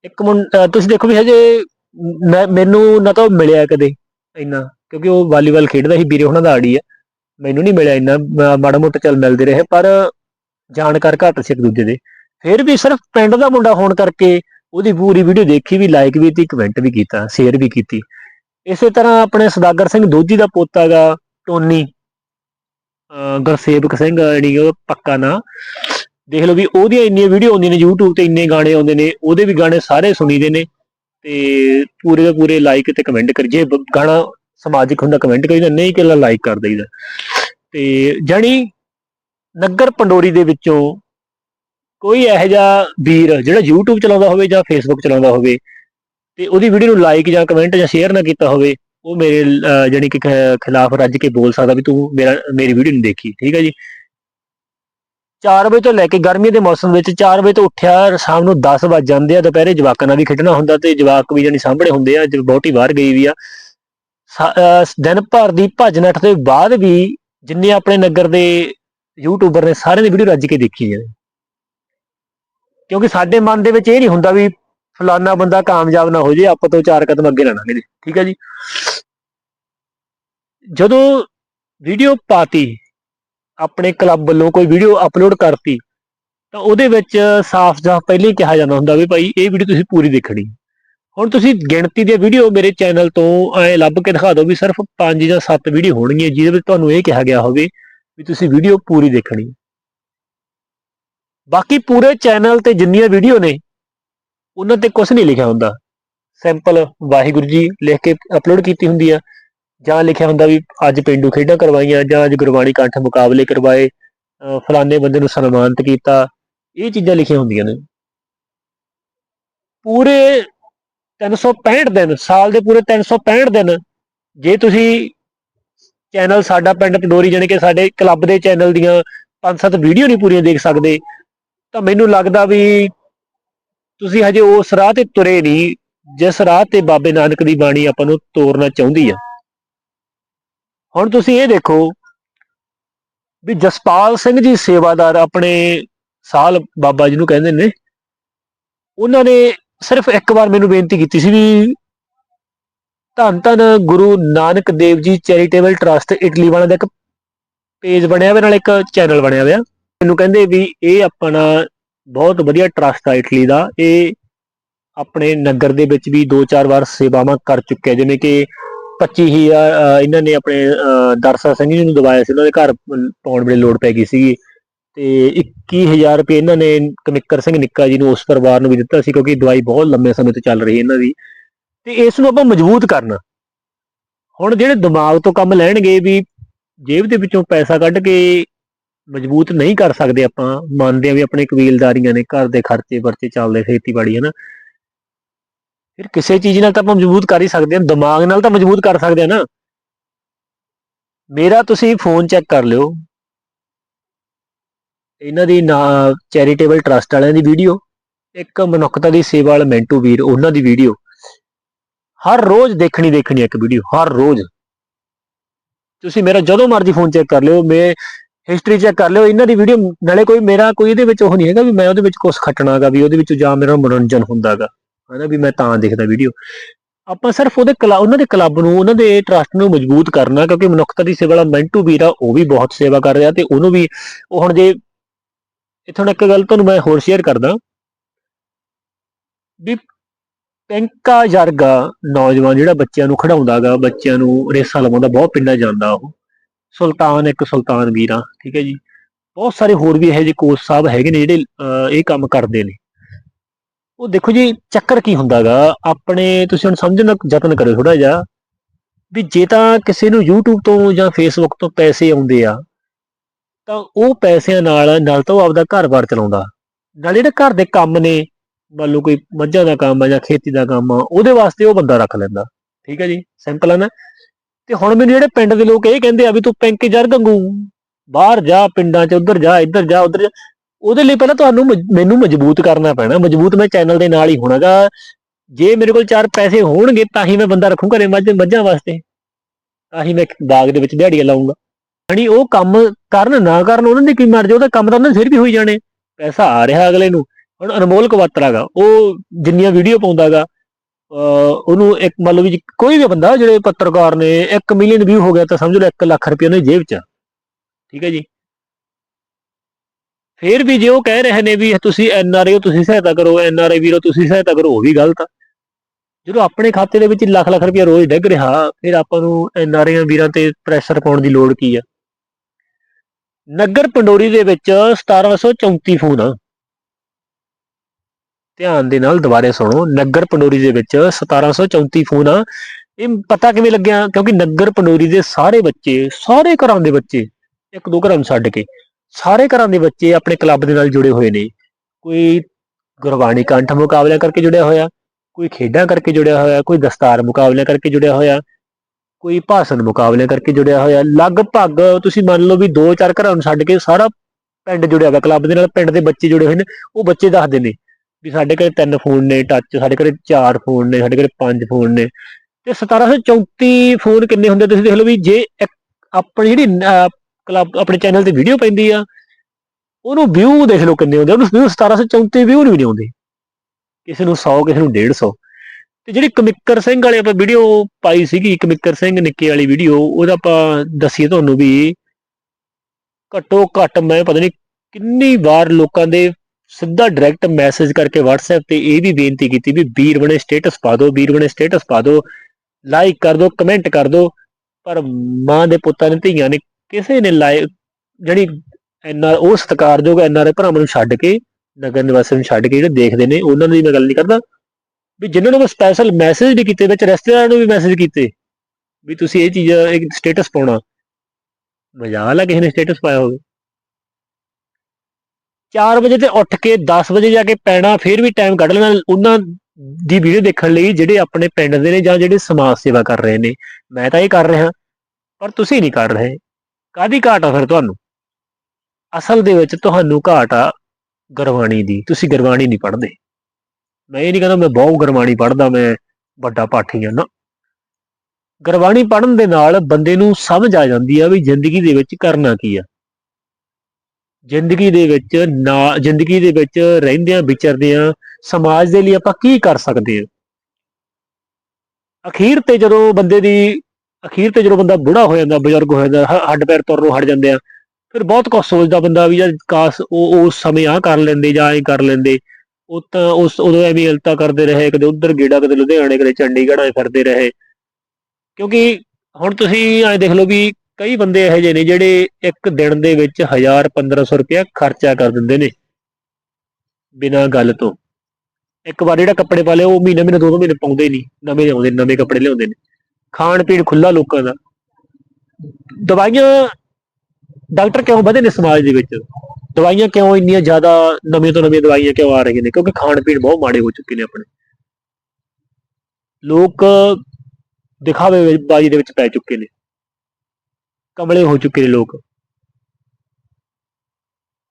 ਇੱਕ ਮੁੰਡਾ, ਤੁਸੀਂ ਦੇਖੋ ਵੀ ਹਜੇ ਮੈਂ ਮੈਨੂੰ ਨਾ ਤਾਂ ਮਿਲਿਆ ਕਦੇ ਇੰਨਾ। ਕਿਉਂਕਿ ਉਹ ਵਾਲੀਬਾਲ ਖੇਡਦਾ ਸੀ, ਵੀਰੇ ਉਹਨਾਂ ਦਾ ਆੜੀ ਆ। ਮੈਨੂੰ ਨਹੀਂ ਮਿਲਿਆ ਇੰਨਾ ਮਾੜਾ ਮੋਟਾ ਚੱਲ ਮਿਲਦੇ ਰਹੇ, ਪਰ ਜਾਣਕਾਰ ਘੱਟ ਸੀ ਇੱਕ ਦੂਜੇ ਦੇ। ਫਿਰ ਵੀ ਸਿਰਫ ਪਿੰਡ ਦਾ ਮੁੰਡਾ ਹੋਣ ਕਰਕੇ ਉਹਦੀ ਪੂਰੀ ਵੀਡੀਓ ਦੇਖੀ, ਵੀ ਲਾਈਕ ਵੀ ਕੀਤੀ ਕਮੈਂਟ ਵੀ ਕੀਤਾ ਸ਼ੇਅਰ ਵੀ ਕੀਤੀ। ਇਸੇ ਤਰ੍ਹਾਂ ਆਪਣੇ ਸਦਾਗਰ ਸਿੰਘ ਦੋਜੀ ਦਾ ਪੋਤਾ ਗਾ, ਟੋਨੀ ਗੁਰਸੇਵਕ ਸਿੰਘ ਜਿਹੜੀ ਉਹ ਪੱਕਾ ਨਾਂ। ਦੇਖ ਲਓ ਵੀ ਉਹਦੀਆਂ ਇੰਨੀਆਂ ਵੀਡੀਓ ਆਉਂਦੀਆਂ ਨੇ YouTube ਤੇ, ਇੰਨੇ ਗਾਣੇ ਆਉਂਦੇ ਨੇ, ਉਹਦੇ ਵੀ ਗਾਣੇ ਸਾਰੇ ਸੁਣੀਦੇ ਨੇ। ਤੇ ਪੂਰੇ ਦੇ ਪੂਰੇ ਲਾਈਕ ਤੇ ਕਮੈਂਟ ਕਰ ਜੇ ਗਾਣਾ ਸਮਾਜਿਕ ਹੁੰਦਾ ਕਮੈਂਟ ਕਰੀਦਾ ਨਹੀਂ ਕਿ ਲਾਈਕ ਕਰ ਦਈਦਾ। ਤੇ ਜਾਣੀ ਨਗਰ ਪੰਡੋਰੀ ਦੇ ਵਿੱਚੋਂ ਕੋਈ ਇਹੋ ਜਿਹਾ ਵੀਰ ਜਿਹੜਾ YouTube ਚਲਾਉਂਦਾ ਹੋਵੇ ਜਾਂ Facebook ਚਲਾਉਂਦਾ ਹੋਵੇ ਤੇ ਉਹਦੀ ਵੀਡੀਓ ਨੂੰ ਲਾਈਕ ਜਾਂ ਕਮੈਂਟ ਜਾਂ ਸ਼ੇਅਰ ਨਾ ਕੀਤਾ ਹੋਵੇ ਉਹ ਮੇਰੇ ਅਹ, ਜਾਣੀ ਕਿ ਖਿਲਾਫ ਰੱਜ ਕੇ ਬੋਲ ਸਕਦਾ ਵੀ ਤੂੰ ਮੇਰਾ ਮੇਰੀ ਵੀਡੀਓ ਨਹੀਂ ਦੇਖੀ ਠੀਕ ਹੈ ਜੀ? 4 ਵਜੇ ਤੋਂ ਲੈ ਕੇ ਗਰਮੀ ਦੇ ਮੌਸਮ ਵਿੱਚ 4 ਵਜੇ ਤੋਂ ਉੱਠਿਆ ਸ਼ਾਮ ਨੂੰ 10 ਵੱਜ ਜਾਂਦੇ ਆ ਦੁਪਹਿਰੇ ਜਵਾਕਾਂ ਨਾਲ ਵੀ ਖੇਡਣਾ ਹੁੰਦਾ ਤੇ ਜਵਾਕ ਵੀ ਜਾਨੀ ਸਾਹਮਣੇ ਹੁੰਦੇ ਆ ਜੇ ਬਹੁਤੀ ਬਾਹਰ ਗਈ ਵੀ ਆ। ਦਿਨ ਭਰ ਦੀ ਭੱਜ ਨੱਠ ਦੇ ਬਾਅਦ ਵੀ ਜਿੰਨੇ ਆਪਣੇ ਨਗਰ ਦੇ ਯੂਟਿਊਬਰ ਨੇ ਸਾਰਿਆਂ ਦੀ ਵੀਡੀਓ ਰੱਜ ਕੇ ਦੇਖੀ ਜਾਂਦੇ। ਕਿਉਂਕਿ ਸਾਡੇ ਮਨ ਦੇ ਵਿੱਚ ਇਹ ਨਹੀਂ ਹੁੰਦਾ ਵੀ ਫਲਾਨਾ ਬੰਦਾ ਕਾਮਯਾਬ ਨਾ ਹੋ ਜੇ, ਆਪਾਂ ਤੋਂ ਚਾਰ ਕਦਮ ਅੱਗੇ ਲੈਣਾ ਇਹਦੇ ਠੀਕ ਹੈ ਜੀ? ਜਦੋਂ ਵੀਡੀਓ ਪਾਤੀ, ਆਪਣੇ ਕਲੱਬ ਵੱਲੋਂ ਕੋਈ ਵੀਡੀਓ ਅਪਲੋਡ ਕਰਤੀ, ਤਾਂ ਉਹਦੇ ਵਿੱਚ ਸਾਫ਼-ਸਾਫ਼ ਪਹਿਲਾਂ ਹੀ ਕਿਹਾ ਜਾਂਦਾ ਹੁੰਦਾ ਵੀ ਭਾਈ, ਇਹ ਵੀਡੀਓ ਤੁਸੀਂ ਪੂਰੀ ਦੇਖਣੀ। ਹੁਣ ਤੁਸੀਂ ਗਿਣਤੀ ਦੀਆਂ ਵੀਡੀਓ ਮੇਰੇ ਚੈਨਲ ਤੋਂ ਐ ਲੱਭ ਕੇ ਦਿਖਾ ਦਿਓ ਵੀ ਸਿਰਫ 5 ਜਾਂ 7 ਵੀਡੀਓ ਹੋਣਗੀਆਂ, ਜਿਹਦੇ ਵਿੱਚ ਤੁਹਾਨੂੰ ਇਹ ਕਿਹਾ ਗਿਆ ਹੋਵੇ ਵੀ ਤੁਸੀਂ ਵੀਡੀਓ ਪੂਰੀ ਦੇਖਣੀ। ਬਾਕੀ ਪੂਰੇ ਚੈਨਲ ਤੇ ਜਿੰਨੀਆਂ ਵੀਡੀਓ ਨੇ, ਉਹਨਾਂ ਤੇ ਕੁਝ ਨਹੀਂ ਲਿਖਿਆ ਹੁੰਦਾ। ਸਿੰਪਲ ਵਾਹਿਗੁਰੂ ਜੀ ਲਿਖ ਕੇ ਅਪਲੋਡ ਕੀਤੀ ਹੁੰਦੀ ਆ, ਜਾਂ ਲਿਖਿਆ ਹੁੰਦਾ ਵੀ ਅੱਜ ਪਿੰਡੂ ਖੇਡਾਂ ਕਰਵਾਈਆਂ, ਜਾਂ ਅੱਜ ਗੁਰਬਾਣੀ ਕੰਠ ਮੁਕਾਬਲੇ ਕਰਵਾਏ, ਅਹ ਫਲਾਣੇ ਬੰਦੇ ਨੂੰ ਸਨਮਾਨਿਤ ਕੀਤਾ, ਇਹ ਚੀਜ਼ਾਂ ਲਿਖੀਆਂ ਹੁੰਦੀਆਂ ਨੇ। ਪੂਰੇ 365 ਦਿਨ, ਸਾਲ ਦੇ ਪੂਰੇ 365 ਦਿਨ। ਜੇ ਤੁਸੀਂ ਚੈਨਲ ਸਾਡਾ ਪਿੰਡ ਪੰਡੋਰੀ ਜਾਣੀ ਕਿ ਸਾਡੇ ਕਲੱਬ ਦੇ ਚੈਨਲ ਦੀਆਂ ਪੰਜ ਸੱਤ ਵੀਡੀਓ ਨਹੀਂ ਪੂਰੀਆਂ ਦੇਖ ਸਕਦੇ, ਤਾਂ ਮੈਨੂੰ ਲੱਗਦਾ ਵੀ ਤੁਸੀਂ ਹਜੇ ਉਸ ਰਾਹ ਤੇ ਤੁਰੇ ਨਹੀਂ, ਜਿਸ ਰਾਹ ਤੇ ਬਾਬੇ ਨਾਨਕ ਦੀ ਬਾਣੀ ਆਪਾਂ ਨੂੰ ਤੋਰਨਾ ਚਾਹੁੰਦੀ ਆ। ਹੁਣ ਤੁਸੀਂ ਇਹ ਦੇਖੋ ਵੀ ਜਸਪਾਲ ਸਿੰਘ ਜੀ ਸੇਵਾਦਾਰ ਆਪਣੇ ਸਾਲ ਬਾਬਾ ਜੀ ਨੂੰ ਕਹਿੰਦੇ ਨੇ, ਉਹਨਾਂ ਨੇ ਸਿਰਫ ਇੱਕ ਵਾਰ ਮੈਨੂੰ ਬੇਨਤੀ ਕੀਤੀ ਸੀ ਵੀ ਧੰਨ ਧੰਨ Guru Nanak Dev ji charitable trust Italy ਵਾਲਿਆਂ ਦਾ ਇੱਕ ਪੇਜ ਬਣਿਆ ਹੋਇਆ ਨਾਲ ਇੱਕ ਚੈਨਲ ਬਣਿਆ ਹੋਇਆ ਮੈਨੂੰ ਕਹਿੰਦੇ ਵੀ ਇਹ ਆਪਣਾ ਬਹੁਤ ਵਧੀਆ ਟਰਸਟ ਆ ਇਟਲੀ ਦਾ। ਇਹ ਆਪਣੇ ਨਗਰ ਦੇ ਵਿੱਚ ਵੀ ਦੋ ਚਾਰ ਵਾਰ ਸੇਵਾਵਾਂ ਕਰ ਚੁੱਕਿਆ ਜਿਵੇਂ ਕਿ 25000 ਅਹ, ਇਹਨਾਂ ਨੇ ਆਪਣੇ ਅਹ, ਦਰਸਾ ਸਿੰਘ ਜੀ ਨੂੰ ਦਵਾਇਆ ਸੀ ਉਹਨਾਂ ਦੇ ਘਰ ਪਾਉਣ ਵੇਲੇ ਲੋੜ ਪੈ ਗਈ ਸੀਗੀ। ਤੇ 21000 ਰੁਪਏ ਇਹਨਾਂ ਨੇ ਕਨਿੱਕਰ ਸਿੰਘ ਨਿੱਕਾ ਜੀ ਨੂੰ ਉਸ ਪਰਿਵਾਰ ਨੂੰ ਵੀ ਦਿੱਤਾ ਸੀ, ਕਿਉਂਕਿ ਦਵਾਈ ਬਹੁਤ ਲੰਮੇ ਸਮੇਂ ਤੋਂ ਚੱਲ ਰਹੀ ਇਹਨਾਂ ਦੀ। ਤੇ ਇਸ ਨੂੰ ਆਪਾਂ ਮਜ਼ਬੂਤ ਕਰਨਾ। ਹੁਣ ਜਿਹੜੇ ਦਿਮਾਗ ਤੋਂ ਕੰਮ ਲੈਣਗੇ ਵੀ ਜੇਬ ਦੇ ਵਿੱਚੋਂ ਪੈਸਾ ਕੱਢ ਕੇ ਮਜ਼ਬੂਤ ਨਹੀਂ ਕਰ ਸਕਦੇ ਆਪਾਂ, ਮੰਨਦੇ ਆ ਵੀ ਆਪਣੇ ਕਬੀਲਦਾਰੀਆਂ ਨੇ ਘਰ ਦੇ ਖਰਚੇ ਵਰਚੇ ਚੱਲਦੇ ਖੇਤੀਬਾੜੀ, ਹੈ ਨਾ। ਫਿਰ ਕਿਸੇ ਚੀਜ਼ ਨਾਲ ਤਾਂ ਆਪਾਂ ਮਜ਼ਬੂਤ ਕਰ ਹੀ ਸਕਦੇ ਹਾਂ, ਦਿਮਾਗ ਨਾਲ ਤਾਂ ਮਜ਼ਬੂਤ ਕਰ ਸਕਦੇ ਹਾਂ ਨਾ। ਮੇਰਾ ਤੁਸੀਂ ਫੋਨ ਚੈੱਕ ਕਰ ਲਿਓ। ਇਹਨਾਂ ਦੀ ਨਾ ਚੈਰੀਟੇਬਲ ਟਰਸਟ ਵਾਲਿਆਂ ਦੀ ਵੀਡੀਓ ਇੱਕ ਮਨੁੱਖਤਾ ਦੀ ਸੇਵਾ ਵਾਲਾ ਮੈਂਟੂ ਵੀਰ, ਉਹਨਾਂ ਦੀ ਵੀਡੀਓ ਹਰ ਰੋਜ਼ ਦੇਖਣੀ ਦੇਖਣੀ ਇੱਕ ਵੀਡੀਓ ਹਰ ਰੋਜ਼। ਤੁਸੀਂ ਮੇਰਾ ਜਦੋਂ ਮਰਜ਼ੀ ਫੋਨ ਚੈੱਕ ਕਰ ਲਿਓ, ਮੈਂ ਹਿਸਟਰੀ ਚੈੱਕ ਕਰ ਲਿਓ, ਇਹਨਾਂ ਦੀ ਵੀਡੀਓ ਨਾਲੇ ਕੋਈ ਮੇਰਾ, ਕੋਈ ਇਹਦੇ ਵਿੱਚ ਉਹ ਨਹੀਂ ਹੈਗਾ ਵੀ ਮੈਂ ਉਹਦੇ ਵਿੱਚ ਕੁਝ ਖੱਟਣਾਗਾ, ਵੀ ਉਹਦੇ ਵਿੱਚ ਜਾਂ ਮੇਰਾ ਮਨੋਰੰਜਨ ਹੁੰਦਾਗਾ, ਹਨਾ, ਵੀ ਮੈਂ ਤਾਂ ਦੇਖਦਾ ਵੀਡੀਓ ਆਪਾਂ ਸਿਰਫ ਉਹਦੇ ਕਲਾ, ਉਹਨਾਂ ਦੇ ਕਲੱਬ ਨੂੰ, ਉਹਨਾਂ ਦੇ ਟਰਸਟ ਨੂੰ ਮਜ਼ਬੂਤ ਕਰਨਾ, ਕਿਉਂਕਿ ਮਨੁੱਖਤਾ ਦੀ ਸੇਵਾ ਵਾਲਾ ਮੈਂਟੂ ਵੀਰ ਆ, ਉਹ ਵੀ ਬਹੁਤ ਸੇਵਾ ਕਰ ਰਿਹਾ ਤੇ ਉਹਨੂੰ ਵੀ, ਉਹ ਹੁਣ ਜੇ ਇੱਥੇ ਹੁਣ ਇੱਕ ਗੱਲ ਤੁਹਾਨੂੰ ਮੈਂ ਹੋਰ ਸ਼ੇਅਰ ਕਰਦਾ। ਵੀ ਪੈਂਕਾ ਵਰਗਾ ਨੌਜਵਾਨ ਜਿਹੜਾ ਬੱਚਿਆਂ ਨੂੰ ਖੜਾਉਂਦਾਗਾ ਬੱਚਿਆਂ ਨੂੰ ਰੇਸਾਂ ਲਵਾਉਂਦਾ, ਬਹੁਤ ਪਿੰਡਾਂ ਜਾਂਦਾ ਉਹ। ਸੁਲਤਾਨ ਇੱਕ ਸੁਲਤਾਨ ਵੀਰਾ ਠੀਕ ਹੈ ਜੀ। ਬਹੁਤ ਸਾਰੇ ਹੋਰ ਵੀ ਇਹੋ ਜਿਹੇ ਕੋਚ ਸਾਹਿਬ ਹੈਗੇ ਨੇ ਜਿਹੜੇ ਇਹ ਕੰਮ ਕਰਦੇ ਨੇ। ਉਹ ਦੇਖੋ ਜੀ, ਚੱਕਰ ਕੀ ਹੁੰਦਾਗਾ ਆਪਣੇ ਤੁਸੀਂ ਹੁਣ ਸਮਝਣ ਦਾ ਯਤਨ ਕਰੋ ਥੋੜਾ ਜਿਹਾ, ਵੀ ਜੇ ਤਾਂ ਕਿਸੇ ਨੂੰ YouTube ਤੋਂ ਜਾਂ Facebook ਤੋਂ ਪੈਸੇ ਆਉਂਦੇ ਆ ਤਾਂ ਉਹ ਪੈਸਿਆਂ ਨਾਲ ਨਾਲ ਤਾਂ ਉਹ ਆਪਦਾ ਘਰ-ਬਾਰ ਚਲਾਉਂਦਾ। ਨਾਲ ਜਿਹੜੇ ਘਰ ਦੇ ਕੰਮ ਨੇ, ਮੰਨ ਲਓ ਕੋਈ ਮੱਝਾਂ ਦਾ ਕੰਮ ਆ ਜਾਂ ਖੇਤੀ ਦਾ ਕੰਮ ਆ, ਉਹਦੇ ਵਾਸਤੇ ਉਹ ਬੰਦਾ ਰੱਖ ਲੈਂਦਾ। ਠੀਕ ਹੈ ਜੀ? ਸਿੰਪਲ ਹੈ ਨਾ? ਤੇ ਹੁਣ ਮੈਨੂੰ ਜਿਹੜੇ ਪਿੰਡ ਦੇ ਲੋਕ ਇਹ ਕਹਿੰਦੇ ਆ ਵੀ ਤੂੰ ਪੈਂਕੇ ਜਰ ਗੰਗੂ ਬਾਹਰ ਜਾ, ਪਿੰਡਾਂ 'ਚ ਉੱਧਰ ਜਾ, ਇੱਧਰ ਜਾ, ਉੱਧਰ ਜਾ, ਉਹਦੇ ਲਈ ਪਹਿਲਾਂ ਤੁਹਾਨੂੰ ਮੈਨੂੰ ਮਜ਼ਬੂਤ ਕਰਨਾ ਪੈਣਾ। ਮਜ਼ਬੂਤ ਮੈਂ ਚੈਨਲ ਦੇ ਨਾਲ ਹੀ ਹੋਣਾਗਾ। ਜੇ ਮੇਰੇ ਕੋਲ ਚਾਰ ਪੈਸੇ ਹੋਣਗੇ, ਤਾਂ ਹੀ ਮੈਂ ਬੰਦਾ ਰੱਖੂ ਘਰੇ ਮੱਝ, ਮੱਝਾਂ ਵਾਸਤੇ। ਤਾਂ ਹੀ ਮੈਂ ਬਾਗ ਦੇ ਵਿੱਚ ਦਿਹਾੜੀਆਂ ਲਾਉਂਗਾ ਯਾਨੀ ਉਹ ਕੰਮ ਕਰਨ ਨਾ ਕਰਨ ਉਹਨਾਂ ਦੀ ਕੀ ਮਰਜ਼ੀ, ਉਹਦਾ ਕੰਮ ਤਾਂ ਉਹਨਾਂ ਦੇ ਫਿਰ ਵੀ ਹੋਈ ਜਾਣੇ। ਪੈਸਾ ਆ ਰਿਹਾ ਅਗਲੇ ਨੂੰ। ਹੁਣ ਅਨਮੋਲ ਕਵਾਤਰਾਗਾ ਉਹ ਜਿੰਨੀਆਂ ਵੀਡੀਓ ਪਾਉਂਦਾਗਾ, ਅਹ ਉਹਨੂੰ ਇੱਕ ਮੰਨ ਲਓ ਵੀ ਕੋਈ ਵੀ ਬੰਦਾ, ਜਿਹੜੇ ਪੱਤਰਕਾਰ ਨੇ 1 ਮਿਲੀਅਨ ਵਿਊ ਹੋ ਗਿਆ ਤਾਂ ਸਮਝ ਲਓ 1 ਲੱਖ ਰੁਪਏ ਉਹਨੇ ਜੇਬ 'ਚ। ਠੀਕ ਹੈ ਜੀ? ਫਿਰ ਵੀ ਜੇ ਉਹ ਕਹਿ ਰਹੇ ਨੇ ਵੀ ਤੁਸੀਂ ਐਨ ਆਰ ਆਈ ਤੁਸੀਂ ਸਹਾਇਤਾ ਕਰੋ ਐਨ ਆਰ ਆਈ ਵੀਰੋ, ਤੁਸੀਂ ਸਹਾਇਤਾ ਕਰੋ, ਉਹ ਵੀ ਗਲਤ ਆ। ਜਦੋਂ ਆਪਣੇ ਖਾਤੇ ਦੇ ਵਿੱਚ ਲੱਖ ਲੱਖ ਰੁਪਏ ਰੋਜ਼ ਡਿੱਗ ਰਿਹਾ, ਫਿਰ ਆਪਾਂ ਨੂੰ ਐਨ ਆਰ ਆਈ ਵੀਰਾਂ ਤੇ ਪ੍ਰੈਸ਼ਰ ਪਾਉਣ ਦੀ ਲੋੜ ਕੀ ਆ? ਨਗਰ ਪੰਡੋਰੀ ਦੇ ਵਿੱਚ 1734 ਫੋਨ ਆ। ਧਿਆਨ ਦੇ ਨਾਲ ਦੁਬਾਰੇ ਸੁਣੋ, ਨਗਰ ਪੰਡੋਰੀ ਦੇ ਵਿੱਚ 1734 ਫੋਨ ਆ। ਇਹ ਪਤਾ ਕਿਵੇਂ ਲੱਗਿਆ? ਕਿਉਂਕਿ ਨਗਰ ਪੰਡੋਰੀ ਦੇ ਸਾਰੇ ਬੱਚੇ, ਸਾਰੇ ਘਰਾਂ ਦੇ ਬੱਚੇ, ਇੱਕ ਦੋ ਘਰਾਂ ਨੂੰ ਛੱਡ ਕੇ, ਸਾਰੇ ਘਰਾਂ ਦੇ ਬੱਚੇ ਆਪਣੇ ਕਲੱਬ ਦੇ ਨਾਲ ਜੁੜੇ ਹੋਏ ਨੇ। ਕੋਈ ਗੁਰਬਾਣੀ ਕੰਠ ਮੁਕਾਬਲਿਆਂ ਕਰਕੇ ਜੁੜਿਆ ਹੋਇਆ, ਕੋਈ ਖੇਡਾਂ ਕਰਕੇ ਜੁੜਿਆ ਹੋਇਆ, ਕੋਈ ਦਸਤਾਰ ਮੁਕਾਬਲਿਆਂ ਕਰਕੇ ਜੁੜਿਆ ਹੋਇਆ ਕੋਈ ਭਾਸ਼ਣ ਮੁਕਾਬਲਿਆਂ ਕਰਕੇ ਜੁੜਿਆ ਹੋਇਆ। ਲਗਭਗ ਤੁਸੀਂ ਮੰਨ ਲਓ ਵੀ ਦੋ ਚਾਰ ਘਰਾਂ ਨੂੰ ਛੱਡ ਕੇ ਸਾਰਾ ਪਿੰਡ ਜੁੜਿਆ ਹੋਇਆ। ਕਲੱਬ ਦੇ ਨਾਲ ਪਿੰਡ ਦੇ ਬੱਚੇ ਜੁੜੇ ਹੋਏ ਨੇ। ਉਹ ਬੱਚੇ ਦੱਸਦੇ ਨੇ ਵੀ ਸਾਡੇ ਘਰੇ ਤਿੰਨ ਫੋਨ ਨੇ ਟੱਚ ਸਾਡੇ ਘਰੇ ਚਾਰ ਫੋਨ ਨੇ ਸਾਡੇ ਘਰੇ ਪੰਜ ਫੋਨ ਨੇ। ਤੇ 1734 ਫੋਨ ਕਿੰਨੇ ਹੁੰਦੇ ਤੁਸੀਂ ਦੇਖ ਲਓ ਵੀ ਜੇ ਆਪਣੀ ਜਿਹੜੀ ਕਲੱਬ ਆਪਣੇ ਚੈਨਲ ਤੇ ਵੀਡੀਓ ਪੈਂਦੀ ਆ ਉਹਨੂੰ ਵਿਊ ਦੇਖ ਲਓ ਕਿੰਨੇ ਹੁੰਦੇ ਆ, ਉਹਨੂੰ view 1734 ਵਿਊ ਨਹੀਂ ਆਉਂਦੇ। ਕਿਸੇ ਨੂੰ 100 ਕਿਸੇ ਨੂੰ 150 ਤੇ ਜਿਹੜੀ ਕਮਿੱਕਰ ਸਿੰਘ ਵਾਲੇ ਆਪਾਂ ਵੀਡੀਓ ਪਾਈ ਸੀਗੀ, ਕਮਿੱਕਰ ਸਿੰਘ ਨਿੱਕੇ ਵਾਲੀ ਵੀਡੀਓ ਉਹਦਾ ਆਪਾਂ ਦੱਸੀਏ ਤੁਹਾਨੂੰ ਵੀ ਘੱਟੋ ਘੱਟ ਮੈਂ ਪਤਾ ਨਹੀਂ ਕਿੰਨੀ ਵਾਰ ਲੋਕਾਂ ਦੇ ਸਿੱਧਾ ਡਾਇਰੈਕਟ ਮੈਸੇਜ ਕਰਕੇ WhatsApp ਤੇ ਇਹ ਵੀ ਬੇਨਤੀ ਕੀਤੀ ਵੀ ਵੀਰ ਬਣੇ ਸਟੇਟਸ ਪਾ ਦਿਓ, ਵੀਰ ਬਣੇ ਸਟੇਟਸ ਪਾ ਦਿਓ ਲਾਈਕ ਕਰ ਦਿਓ ਕਮੈਂਟ ਕਰ ਦਿਓ, ਪਰ ਮਾਂ ਦੇ ਪੁੱਤਾਂ ਨੇ, ਧੀਆਂ ਨੇ ਕਿਸੇ ਨੇ ਲਾਈਕ ਜਿਹੜੀ ਇੰਨਾ ਉਹ ਸਤਿਕਾਰਯੋਗ ਐਨਆਰਆਈ ਭਰਾਵਾਂ ਨੂੰ ਛੱਡ ਕੇ, ਨਗਰ ਨਿਵਾਸੀ ਨੂੰ ਛੱਡ ਕੇ ਜਿਹੜੇ ਦੇਖਦੇ ਨੇ, ਉਹਨਾਂ ਦੀ ਮੈਂ ਗੱਲ ਨਹੀਂ ਕਰਦਾ ਵੀ ਜਿਨ੍ਹਾਂ ਨੂੰ ਮੈਂ ਸਪੈਸ਼ਲ ਮੈਸੇਜ ਵੀ ਕੀਤੇ, ਵਿੱਚ ਰਿਸ਼ਤੇਦਾਰਾਂ ਨੂੰ ਵੀ ਮੈਸੇਜ ਕੀਤੇ, ਵੀ ਤੁਸੀਂ ਇਹ ਚੀਜ਼ ਇੱਕ ਸਟੇਟਸ ਪਾਉਣਾ। ਮਜ਼ਾਲ ਆ ਕਿਸੇ ਨੇ ਸਟੇਟਸ ਪਾਇਆ ਹੋਵੇ। 4 ਵਜੇ ਤੇ ਉੱਠ ਕੇ 10 ਵਜੇ ਜਾ ਕੇ ਪੈਣਾ, ਫਿਰ ਵੀ ਟਾਈਮ ਕੱਢ ਲੈਣਾ, ਉਹਨਾਂ ਦੀ ਵੀਡੀਓ ਦੇਖਣ ਲਈ ਜਿਹੜੇ ਆਪਣੇ ਪਿੰਡ ਦੇ ਨੇ ਜਾਂ ਜਿਹੜੇ ਸਮਾਜ ਸੇਵਾ ਕਰ ਰਹੇ ਨੇ। ਮੈਂ ਤਾਂ ਇਹ ਕਰ ਰਿਹਾ, ਪਰ ਤੁਸੀਂ ਨਹੀਂ ਕਰ ਰਹੇ। ਕਾਦੀ ਘਾਟ ਆ ਫਿਰ ਤੁਹਾਨੂੰ? ਅਸਲ ਦੇ ਵਿੱਚ ਤੁਹਾਨੂੰ ਘਾਟ ਆ ਗੁਰਬਾਣੀ ਦੀ, ਤੁਸੀਂ ਗੁਰਬਾਣੀ ਨਹੀਂ ਪੜ੍ਹਦੇ। ਮੈਂ ਇਹ ਨਹੀਂ ਕਹਿੰਦਾ ਮੈਂ ਬਹੁਤ ਗੁਰਬਾਣੀ ਪੜ੍ਹਦਾ, ਮੈਂ ਵੱਡਾ ਪਾਠੀ ਹਾਂ ਨਾ। ਗੁਰਬਾਣੀ ਪੜ੍ਹਨ ਦੇ ਨਾਲ ਬੰਦੇ ਨੂੰ ਸਮਝ ਆ ਜਾਂਦੀ ਆ ਵੀ ਜ਼ਿੰਦਗੀ ਦੇ ਵਿੱਚ ਕਰਨਾ ਕੀ ਆ। ਜ਼ਿੰਦਗੀ ਦੇ ਵਿੱਚ ਨਾ, ਜ਼ਿੰਦਗੀ ਦੇ ਵਿੱਚ ਰਹਿੰਦਿਆਂ ਵਿਚਰਦਿਆਂ ਸਮਾਜ ਦੇ ਲਈ ਆਪਾਂ ਕੀ ਕਰ ਸਕਦੇ ਹਾਂ ਅਖੀਰ ਤੇ ਜਦੋਂ ਬੰਦੇ ਦੀ, ਅਖੀਰ ਤੇ ਜਦੋਂ ਬੰਦਾ ਬੁੜਾ ਹੋ ਜਾਂਦਾ, ਬਜ਼ੁਰਗ ਹੋ ਜਾਂਦਾ ਹੱਡ ਪੈਰ ਤੁਰਨੋਂ ਹਟ ਜਾਂਦੇ ਆ, ਫਿਰ ਬਹੁਤ ਕੁਝ ਸੋਚਦਾ ਬੰਦਾ ਵੀ ਯਾਰ ਕਾਸ਼ ਉਹ ਉਸ ਸਮੇਂ ਆ ਕਰ ਲੈਂਦੇ ਜਾਂ ਇਹ ਕਰ ਲੈਂਦੇ। ਉਹ ਤਾਂ ਉਸ ਉਦੋਂ ਐਵੇਂ ਇਲਤਾ ਕਰਦੇ ਰਹੇ, ਕਦੇ ਉੱਧਰ ਗੇੜਾ, ਕਦੇ ਲੁਧਿਆਣੇ, ਕਦੇ ਚੰਡੀਗੜ੍ਹ ਐ ਫਿਰਦੇ ਰਹੇ। ਕਿਉਂਕਿ ਹੁਣ ਤੁਸੀਂ ਐ ਦੇਖ ਲਓ ਵੀ ਕਈ ਬੰਦੇ ਇਹੋ ਜਿਹੇ ਨੇ ਜਿਹੜੇ ਇੱਕ ਦਿਨ ਦੇ ਵਿੱਚ 1000 1500 ਰੁਪਇਆ ਖਰਚਾ ਕਰ ਦਿੰਦੇ ਨੇ, ਬਿਨਾਂ ਗੱਲ ਤੋਂ। ਇੱਕ ਵਾਰ ਜਿਹੜਾ ਕੱਪੜੇ ਪਾ ਲਿਆ, ਉਹ ਮਹੀਨੇ ਮਹੀਨੇ ਦੋ ਦੋ ਮਹੀਨੇ ਪਾਉਂਦੇ ਨਹੀਂ, ਨਵੇਂ ਆਉਂਦੇ ਨਵੇਂ ਕੱਪੜੇ ਲਿਆਉਂਦੇ ਨੇ। ਖਾਣ ਪੀਣ ਖੁੱਲਾ ਲੋਕਾਂ ਦਾ। ਦਵਾਈਆਂ ਡਾਕਟਰ ਕਿਉਂ ਵਧੇ ਨੇ ਸਮਾਜ ਦੇ ਵਿੱਚ? ਦਵਾਈਆਂ ਕਿਉਂ ਇੰਨੀਆਂ ਜ਼ਿਆਦਾ, ਨਵੀਆਂ ਤੋਂ ਨਵੀਆਂ ਦਵਾਈਆਂ ਕਿਉਂ ਆ ਰਹੀਆਂ ਨੇ? ਕਿਉਂਕਿ ਖਾਣ ਪੀਣ ਬਹੁਤ ਮਾੜੇ ਹੋ ਚੁੱਕੇ ਨੇ ਆਪਣੇ। ਲੋਕ ਦਿਖਾਵੇ ਬਾਜੀ ਦੇ ਵਿੱਚ ਪੈ ਚੁੱਕੇ ਨੇ। ਕਮਲੇ ਹੋ ਚੁੱਕੇ ਨੇ ਲੋਕ।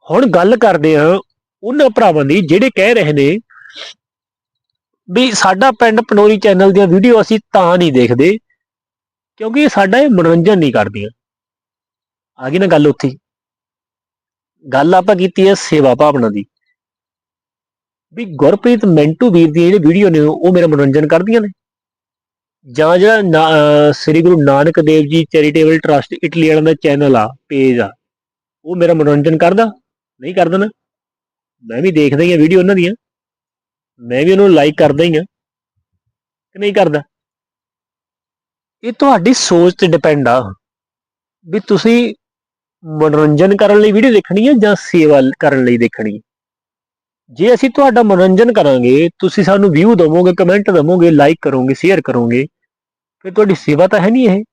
ਹੁਣ ਗੱਲ ਕਰਦੇ ਹਾਂ ਉਹਨਾਂ ਭਰਾਵਾਂ ਦੀ, ਜਿਹੜੇ ਕਹਿ ਰਹੇ ਨੇ ਵੀ ਸਾਡਾ ਪਿੰਡ ਪਨੋਰੀ ਚੈਨਲ ਦੀਆਂ ਵੀਡੀਓ ਅਸੀਂ ਤਾਂ ਨਹੀਂ ਦੇਖਦੇ, ਕਿਉਂਕਿ ਸਾਡਾ ਇਹ ਮਨੋਰੰਜਨ ਨਹੀਂ ਕਰਦੀਆਂ। ਆ ਗਈ ਨਾ ਗੱਲ ਉੱਥੇ ਗੱਲ ਆਪਾਂ ਕੀਤੀ ਹੈ ਸੇਵਾ ਭਾਵਨਾ ਦੀ। ਵੀ ਗੁਰਪ੍ਰੀਤ ਮੈਂਟੂ ਵੀਰ ਦੀ ਜਿਹੜੀ ਵੀਡੀਓ ਨੇ, ਉਹ ਮੇਰਾ ਮਨੋਰੰਜਨ ਕਰਦੀਆਂ ਨੇ। ਜਾਂ ਜਿਹੜਾ ਨਾ- ਸ੍ਰੀ Guru Nanak Dev ji charitable trust Italy ਵਾਲਿਆਂ ਦਾ ਚੈਨਲ ਆ ਪੇਜ ਆ, ਉਹ ਮੇਰਾ ਮਨੋਰੰਜਨ ਕਰਦਾ। ਨਹੀਂ ਕਰਦਾ ਨਾ। ਮੈਂ ਵੀ ਦੇਖਦਾ ਹੀ ਆ ਵੀਡੀਓ ਉਹਨਾਂ ਦੀਆਂ। ਮੈਂ ਵੀ ਉਹਨੂੰ ਲਾਈਕ ਕਰਦਾ ਹੀ ਆ ਕਿ ਨਹੀਂ ਕਰਦਾ? ਇਹ ਤੁਹਾਡੀ ਸੋਚ ਤੇ ਡਿਪੈਂਡ ਆ। ਵੀ ਤੁਸੀਂ ਮਨੋਰੰਜਨ ਕਰਨ ਲਈ ਵੀਡੀਓ ਦੇਖਣੀ ਹੈ ਜਾਂ ਸੇਵਾ ਕਰਨ ਲਈ ਦੇਖਣੀ? ਹੈ ਜੇ ਅਸੀਂ ਤੁਹਾਡਾ ਮਨੋਰੰਜਨ ਕਰਾਂਗੇ, ਤੁਸੀਂ ਸਾਨੂੰ ਵਿਊ ਦਵੋਗੇ ਕਮੈਂਟ ਦਵੋਗੇ ਲਾਈਕ ਕਰੋਗੇ ਸ਼ੇਅਰ ਕਰੋਗੇ, ਫਿਰ ਤੁਹਾਡੀ ਸੇਵਾ ਤਾਂ ਹੈ ਨਹੀਂ ਇਹ।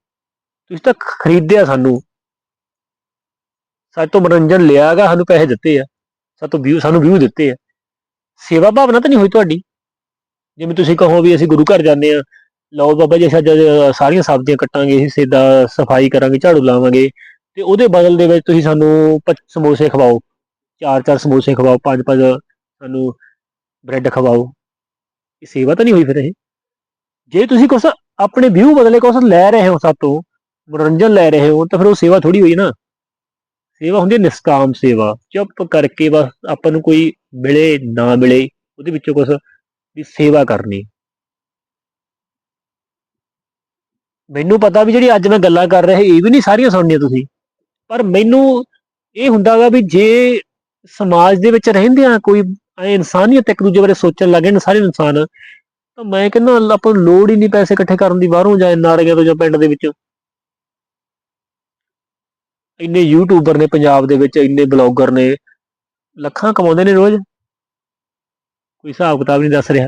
ਤੁਸੀਂ ਤਾਂ ਖ- ਖਰੀਦਿਆ ਸਾਨੂੰ। ਸਾਡੇ ਤੋਂ ਮਨੋਰੰਜਨ ਲਿਆਗਾ ਸਾਨੂੰ ਪੈਸੇ ਦਿੱਤੇ ਆ। ਸਾਡੇ ਤੋਂ ਵਿਊ ਸਾਨੂੰ ਵਿਊ ਦਿੱਤੇ ਆ। ਸੇਵਾ ਭਾਵਨਾ ਤਾਂ ਨਹੀਂ ਹੋਈ ਤੁਹਾਡੀ? ਜਿਵੇਂ ਤੁਸੀਂ ਕਹੋ ਵੀ ਅਸੀਂ ਗੁਰੂ ਘਰ ਜਾਂਦੇ ਆ, ਲਓ ਬਾਬਾ ਜੀ, ਅਸੀਂ ਅੱਜ ਸਾਰੀਆਂ ਸਬਜ਼ੀਆਂ ਕੱਟਾਂਗੇ, ਅਸੀਂ ਸਿੱਧਾ ਸਫ਼ਾਈ ਕਰਾਂਗੇ, ਝਾੜੂ ਲਾਵਾਂਗੇ ਤੇ ਉਹਦੇ ਬਦਲ ਦੇ ਵਿੱਚ ਤੁਸੀਂ ਸਾਨੂੰ ਪੱਚ- ਸਮੋਸੇ ਖਵਾਓ, ਚਾਰ ਚਾਰ ਸਮੋਸੇ ਖਵਾਓ, ਪੰਜ ਪੰਜ ਸਾਨੂੰ ਬ੍ਰੈਡ ਖਵਾਓ, ਇਹ ਸੇਵਾ ਤਾਂ ਨਹੀਂ ਹੋਈ ਫਿਰ ਇਹ? ਜੇ ਤੁਸੀਂ ਕੁਛ ਆਪਣੇ ਵਿਊ ਬਦਲੇ ਕੁਛ ਲੈ ਰਹੇ ਹੋ ਸਭ ਤੋਂ, ਮਨੋਰੰਜਨ ਲੈ ਰਹੇ ਹੋ, ਤਾਂ ਫਿਰ ਉਹ ਸੇਵਾ ਥੋੜੀ ਹੋਈ ਨਾ। ਸੇਵਾ ਹੁੰਦੀ ਹੈ ਨਿਸਕਾਮ ਸੇਵਾ, ਚੁੱਪ ਕਰਕੇ ਬਸ ਆਪਾਂ ਨੂੰ ਕੋਈ ਮਿਲੇ, ਨਾ ਮਿਲੇ, ਉਹਦੇ ਵਿੱਚੋਂ ਕੁਛ ਵੀ ਸੇਵਾ ਕਰਨੀ। ਮੈਨੂੰ ਪਤਾ ਵੀ ਜਿਹੜੀ ਅੱਜ ਮੈਂ ਗੱਲਾਂ ਕਰ ਰਿਹਾ, ਇਹ ਵੀ ਨਹੀਂ ਸਾਰੀਆਂ ਸੁਣਨੀਆਂ ਤੁਸੀਂ। ਪਰ ਮੈਨੂੰ ਇਹ ਹੁੰਦਾਗਾ ਵੀ ਜੇ ਸਮਾਜ ਦੇ ਵਿੱਚ ਰਹਿੰਦੇ ਆ ਕੋਈ ਇਨਸਾਨੀਅਤ ਇੱਕ ਦੂਜੇ ਬਾਰੇ ਸੋਚਣ ਲੱਗੇ ਨੇ ਸਾਰੇ ਇਨਸਾਨ, ਤਾਂ ਮੈਂ ਕਹਿੰਦਾ ਆਪਾਂ ਨੂੰ ਲੋੜ ਹੀ ਨਹੀਂ ਪੈਸੇ ਇਕੱਠੇ ਕਰਨ ਦੀ ਬਾਹਰੋਂ ਜਾਂ ਨਾਰੀਆਂ ਤੋਂ ਜਾਂ ਪਿੰਡ ਦੇ ਵਿੱਚ। ਇੰਨੇ ਯੂਟਿਊਬਰ ਨੇ ਪੰਜਾਬ ਦੇ ਵਿੱਚ, ਇੰਨੇ ਬਲੌਗਰ ਨੇ, ਲੱਖਾਂ ਕਮਾਉਂਦੇ ਨੇ ਰੋਜ਼। ਕੋਈ ਹਿਸਾਬ ਕਿਤਾਬ ਨਹੀਂ ਦੱਸ ਰਿਹਾ।